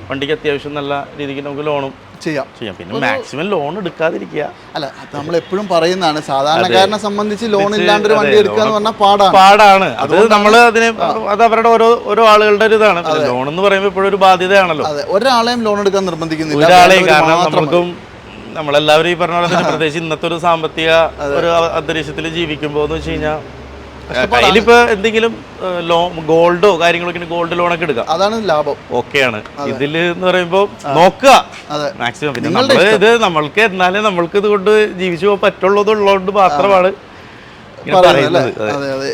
വണ്ടിക്ക് അത്യാവശ്യം നല്ല രീതിക്ക് നമുക്ക് ലോണും ചെയ്യാം. ചെയ്യാം. പിന്നെ മാക്സിമം ലോൺ എടുക്കാതിരിക്കുക. അല്ല നമ്മൾ എപ്പോഴും പറയുന്നതാണ്. സാധാരണക്കാരനെ സംബന്ധിച്ച് ലോൺ ഇല്ലാണ്ട് ഒരു വണ്ടി എടുക്കുക എന്ന് പറഞ്ഞാൽ പാടാണ്. പാടാണ്. അത് നമ്മൾ അതിനെ അത് അവരുടെ ഓരോ ഓരോ ആളുകളുടെ ഒരു ഇതാണ്. ലോൺ എന്ന് പറയുമ്പോൾ എപ്പോഴും ഒരു ബാധ്യതയാണല്ലോ. അതെ ഒരാളെയും ലോൺ എടുക്കാൻ നിർബന്ധിക്കുന്നില്ല. ഒരാളെയും കാരണം മാത്രം നമ്മൾക്കും നമ്മളെല്ലാവരും ഈ പറഞ്ഞ പോലെ തന്നെ പ്രത്യേകിച്ച് ഇന്നത്തെ ഒരു സാമ്പത്തിക ഒരു അന്തരീക്ഷത്തിൽ ജീവിക്കുമ്പോൾ എന്ന് വെച്ച് കഴിഞ്ഞാൽ കയ്യിലിപ്പോ എന്തെങ്കിലും ലോ ഗോൾഡോ കാര്യങ്ങളൊക്കെ ഗോൾഡ് ലോൺ ഒക്കെ എടുക്കാം. അതാണ് ലാഭം. ഓക്കെയാണ്. ഇതിൽ എന്ന് പറയുമ്പോ നോക്കുക. മാക്സിമം പിന്നെ നമ്മൾ ഇത് നമ്മൾക്ക് എന്നാലേ നമ്മൾക്ക് ഇത് കൊണ്ട് ജീവിച്ചു പോകാൻ പറ്റുള്ളത് ഉള്ളതുകൊണ്ട് മാത്രമാണ്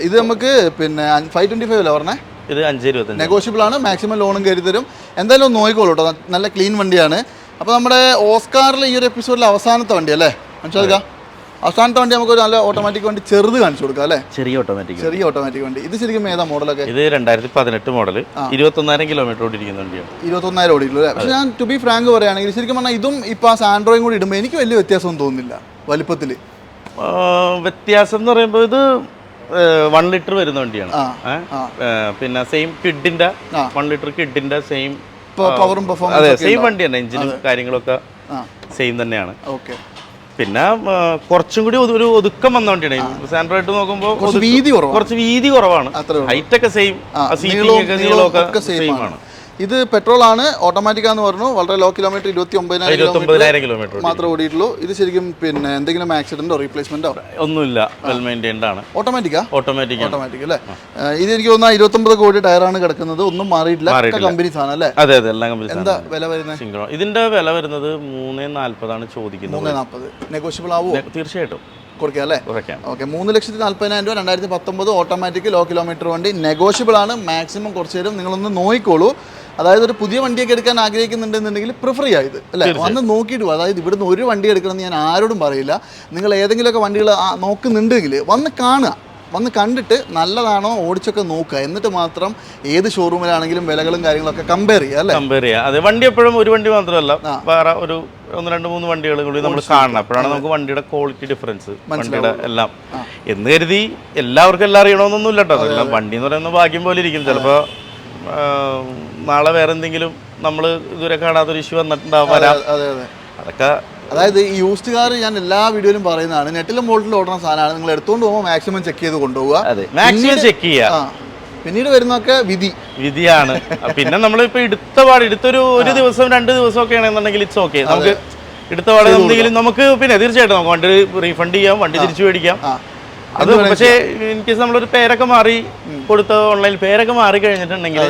ഇത് നമുക്ക് പിന്നെ ഫൈവ് ട്വന്റി ഫൈവ് അല്ലേ പറഞ്ഞേ? ഇത് അഞ്ച് ഇരുപത്തി നെഗോഷ്യബിൾ ആണ്. മാക്സിമം ലോണും കയറി തരും. എന്തായാലും നോക്കിക്കോളൂ കേട്ടോ നല്ല ക്ലീൻ വണ്ടിയാണ്. അപ്പോൾ നമ്മുടെ ഓസ്കാറിൽ ഈ ഒരു എപ്പിസോഡിൽ അവസാനത്തെ വണ്ടി അല്ലേ? മനസ്സിലാക്കുക അവസാനത്തെ വണ്ടി നമുക്ക് ഒരു നല്ല ഓട്ടോമാറ്റിക് വണ്ടി ചെറുത് കാണിച്ചു കൊടുക്കാം അല്ലേ? ചെറിയ ഓട്ടോമാറ്റിക് ചെറിയ ഓട്ടോമാറ്റിക് വണ്ടി. ഇത് ശരിക്കും ഏതാ മോഡലൊക്കെ? ഇത് രണ്ടായിരത്തി പതിനെട്ട് മോഡൽ ഇരുപത്തൊന്നായിരം കിലോമീറ്റർ ഓടിയിരിക്കുന്ന വണ്ടിയാണ്. ഇരുപത്തൊന്നായിരം ഓടിയിട്ടുള്ളൂ അല്ലേ? പക്ഷേ ഞാൻ ടു ബി ഫ്രാങ്ക് പറയുകയാണെങ്കിൽ ശരിക്കും പറഞ്ഞാൽ ഇതും ഇപ്പോൾ ആ സാൻഡ്രോയും കൂടി ഇടുമ്പോൾ എനിക്ക് വലിയ വ്യത്യാസമൊന്നും തോന്നുന്നില്ല വലിപ്പത്തിൽ വ്യത്യാസം എന്ന് പറയുമ്പോൾ ഇത് വൺ ലിറ്റർ വരുന്ന വണ്ടിയാണ്. പിന്നെ സെയിം കിഡിന്റെ. വൺ ലിറ്റർ കിഡിന്റെ സെയിം പവറും അതെ പെർഫോമൻസ് സെയിം വണ്ടിയാണ് എഞ്ചിനും കാര്യങ്ങളൊക്കെ സെയിം തന്നെയാണ്. ഓക്കെ. പിന്നെ കുറച്ചും കൂടി ഒരു- ഒതുക്കം വന്ന വണ്ടിയാണ്. സാൻഡ്രോയിഡ് നോക്കുമ്പോൾ കുറച്ച് വീതി കുറവാണ്. ഹൈറ്റ് ഒക്കെ സെയിം സീറ്റിംഗ് ഒക്കെ നീളമൊക്കെ സെയിം ആണ്. ഇത് പെട്രോൾ ആണ് ഓട്ടോമാറ്റിക് ആണെന്ന് പറഞ്ഞു വളരെ ലോ കിലോമീറ്റർ ഇരുപത്തി ഒമ്പതിനായിരം കിലോമീറ്റർ മാത്രമേ ഓടിയിട്ടുള്ളൂ. ഇത് ശരിക്കും പിന്നെ എന്തെങ്കിലും ആക്സിഡന്റോ റീപ്ലേസ്മെന്റോ ഒന്നുമില്ല. വെൽ മെയിന്റൈൻഡ് ആണ്. ഓട്ടോമാറ്റിക്കാ? ഓട്ടോമാറ്റിക് ഓട്ടോമാറ്റിക് അല്ലേ? ഇത് എനിക്ക് തോന്നുന്നു ഇരുപത്തൊമ്പത് കോടി ടയറാണ് കിടക്കുന്നത്. ഒന്നും മാറിയിട്ടില്ല. കമ്പനി സാധനം അല്ലേ? അതെ അതെ. എല്ലാം കമ്പനി എന്താ വില വരുന്നത് ഇതിന്റെ വില വരുന്നത് മൂന്ന് നാല്പതാണ് ചോദിക്കുന്നത്. മൂന്ന് നാൽപ്പത് നെഗോഷ്യബിൾ ആവുമോ തീർച്ചയായിട്ടും. കൊടുക്കുക അല്ലേ കുറയ്ക്കാം. ഓക്കെ മൂന്ന് ലക്ഷത്തി നാൽപ്പതിനായിരം രൂപ രണ്ടായിരത്തി പത്തൊമ്പത് ഓട്ടോമാറ്റിക് ലോ കിലോമീറ്റർ വണ്ടി നെഗോഷ്യബിൾ ആണ്. മാക്സിമം കുറച്ച് നേരം നിങ്ങളൊന്ന് നോക്കിക്കോളൂ. അതായത് ഒരു പുതിയ വണ്ടിയൊക്കെ എടുക്കാൻ ആഗ്രഹിക്കുന്നുണ്ടെന്നുണ്ടെങ്കിൽ പ്രിഫർ ചെയ്യാം ഇത് അല്ലേ? വന്ന് നോക്കിയിട്ട് അതായത് ഇവിടുന്ന് ഒരു വണ്ടി എടുക്കണമെന്ന് ഞാൻ ആരോടും പറയില്ല. നിങ്ങൾ ഏതെങ്കിലുമൊക്കെ വണ്ടികൾ നോക്കുന്നുണ്ടെങ്കിൽ വന്ന് കാണുക. വന്ന് കണ്ടിട്ട് നല്ലതാണോ ഓടിച്ചൊക്കെ നോക്കുക. എന്നിട്ട് മാത്രം ഏത് ഷോറൂമിലാണെങ്കിലും വിലകളും കാര്യങ്ങളൊക്കെ കമ്പയർ ചെയ്യുക അല്ലേ? കമ്പയർ ചെയ്യാം അതെ വണ്ടി എപ്പോഴും ഒരു വണ്ടി മാത്രമല്ല. വേറെ ഒരു ഒന്ന് രണ്ട് മൂന്ന് വണ്ടികൾ കൂടി നമ്മൾ കാണണം. അപ്പോഴാണ് നമുക്ക് വണ്ടിയുടെ ക്വാളിറ്റി ഡിഫറൻസ് വണ്ടിയുടെ എല്ലാം. എന്ന് കരുതി എല്ലാവർക്കും എല്ലാം അറിയണമെന്നൊന്നും ഇല്ല കേട്ടോ എല്ലാം വണ്ടി എന്ന് പറയുന്നത് ഭാഗ്യം പോലെ ഇരിക്കും. ചിലപ്പോൾ നാളെ വേറെ എന്തെങ്കിലും നമ്മൾ ഇതുവരെ കാണാത്തൊരു ഇഷ്യൂ വന്നിട്ടുണ്ടാവും വരാം. അതൊക്കെ അതായത് ഈ യൂസ്ഡ് കാർ ഞാൻ എല്ലാ വീഡിയോയിലും പറയുന്നതാണ്. നെറ്റിലും ബോൾട്ടിലും ഓടുന്ന സാധനമാണ്. നിങ്ങൾ എടുത്തുകൊണ്ട് പോകുമ്പോൾ മാക്സിമം ചെക്ക് ചെയ്ത് കൊണ്ടുപോകുക മാക്സിമം ചെക്ക് ചെയ്യുക പിന്നീട് വരുന്നൊക്കെ വിധി. വിധിയാണ്. പിന്നെ നമ്മളിപ്പോ എടുത്ത പാട് എടുത്തൊരു ഒരു ദിവസം രണ്ട് ദിവസം ഒക്കെ ആണെന്നുണ്ടെങ്കിൽ ഇറ്റ്സ് ഓക്കെ നമുക്ക് എടുത്ത പാട് എന്തെങ്കിലും നമുക്ക് പിന്നെ തീർച്ചയായിട്ടും നമുക്ക് വണ്ടി റീഫണ്ട് ചെയ്യാം വണ്ടി തിരിച്ചു മേടിക്കാം. അത് പക്ഷേ ഇൻ കേസ് നമ്മളൊരു പേരൊക്കെ മാറി കൊടുത്ത ഓൺലൈൻ പേരൊക്കെ മാറി കഴിഞ്ഞിട്ടുണ്ടെങ്കിൽ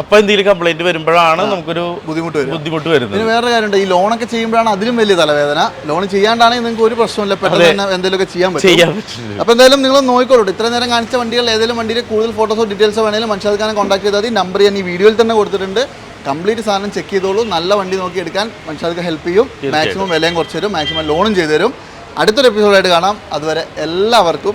അപ്പൊ എന്തെങ്കിലും കംപ്ലൈന്റ് വരുമ്പോഴാണ് നമുക്കൊരു ബുദ്ധിമുട്ട് വരും ബുദ്ധിമുട്ട് വരുന്നത്. പിന്നെ വേറെ കാര്യമുണ്ട്. ഈ ലോണൊക്കെ ചെയ്യുമ്പോഴാണ് അതിലും വലിയ തലവേദന. ലോൺ ചെയ്യാണ്ടാണെങ്കിൽ നിങ്ങൾക്ക് ഒരു പ്രശ്നമില്ല പെട്ടെന്ന് തന്നെ എന്തെങ്കിലുമൊക്കെ ചെയ്യാൻ പറ്റും. അപ്പൊ എന്തായാലും നിങ്ങൾ നോക്കിക്കോളൂ. ഇത്ര നേരം കാണിച്ച വണ്ടികൾ ഏതെങ്കിലും വണ്ടിയിൽ കൂടുതൽ ഫോട്ടോസോ ഡീറ്റെയിൽസോ വേണമെങ്കിലും മനുഷ്യർക്കാനെ കോൺടാക്ട് ചെയ്താൽ മതി. നമ്പർ ഞാൻ ഈ വീഡിയോയിൽ തന്നെ കൊടുത്തിട്ടുണ്ട്. കംപ്ലീറ്റ് സാധനം ചെക്ക് ചെയ്തോളൂ. നല്ല വണ്ടി നോക്കി എടുക്കാൻ മനുഷ്യർക്ക് ഹെൽപ്പ് ചെയ്യും. മാക്സിമം വിലയും കുറച്ച് തരും. മാക്സിമം ലോണും ചെയ്തു തരും. അടുത്തൊരു എപ്പിസോഡായിട്ട് കാണാം. അതുവരെ എല്ലാവർക്കും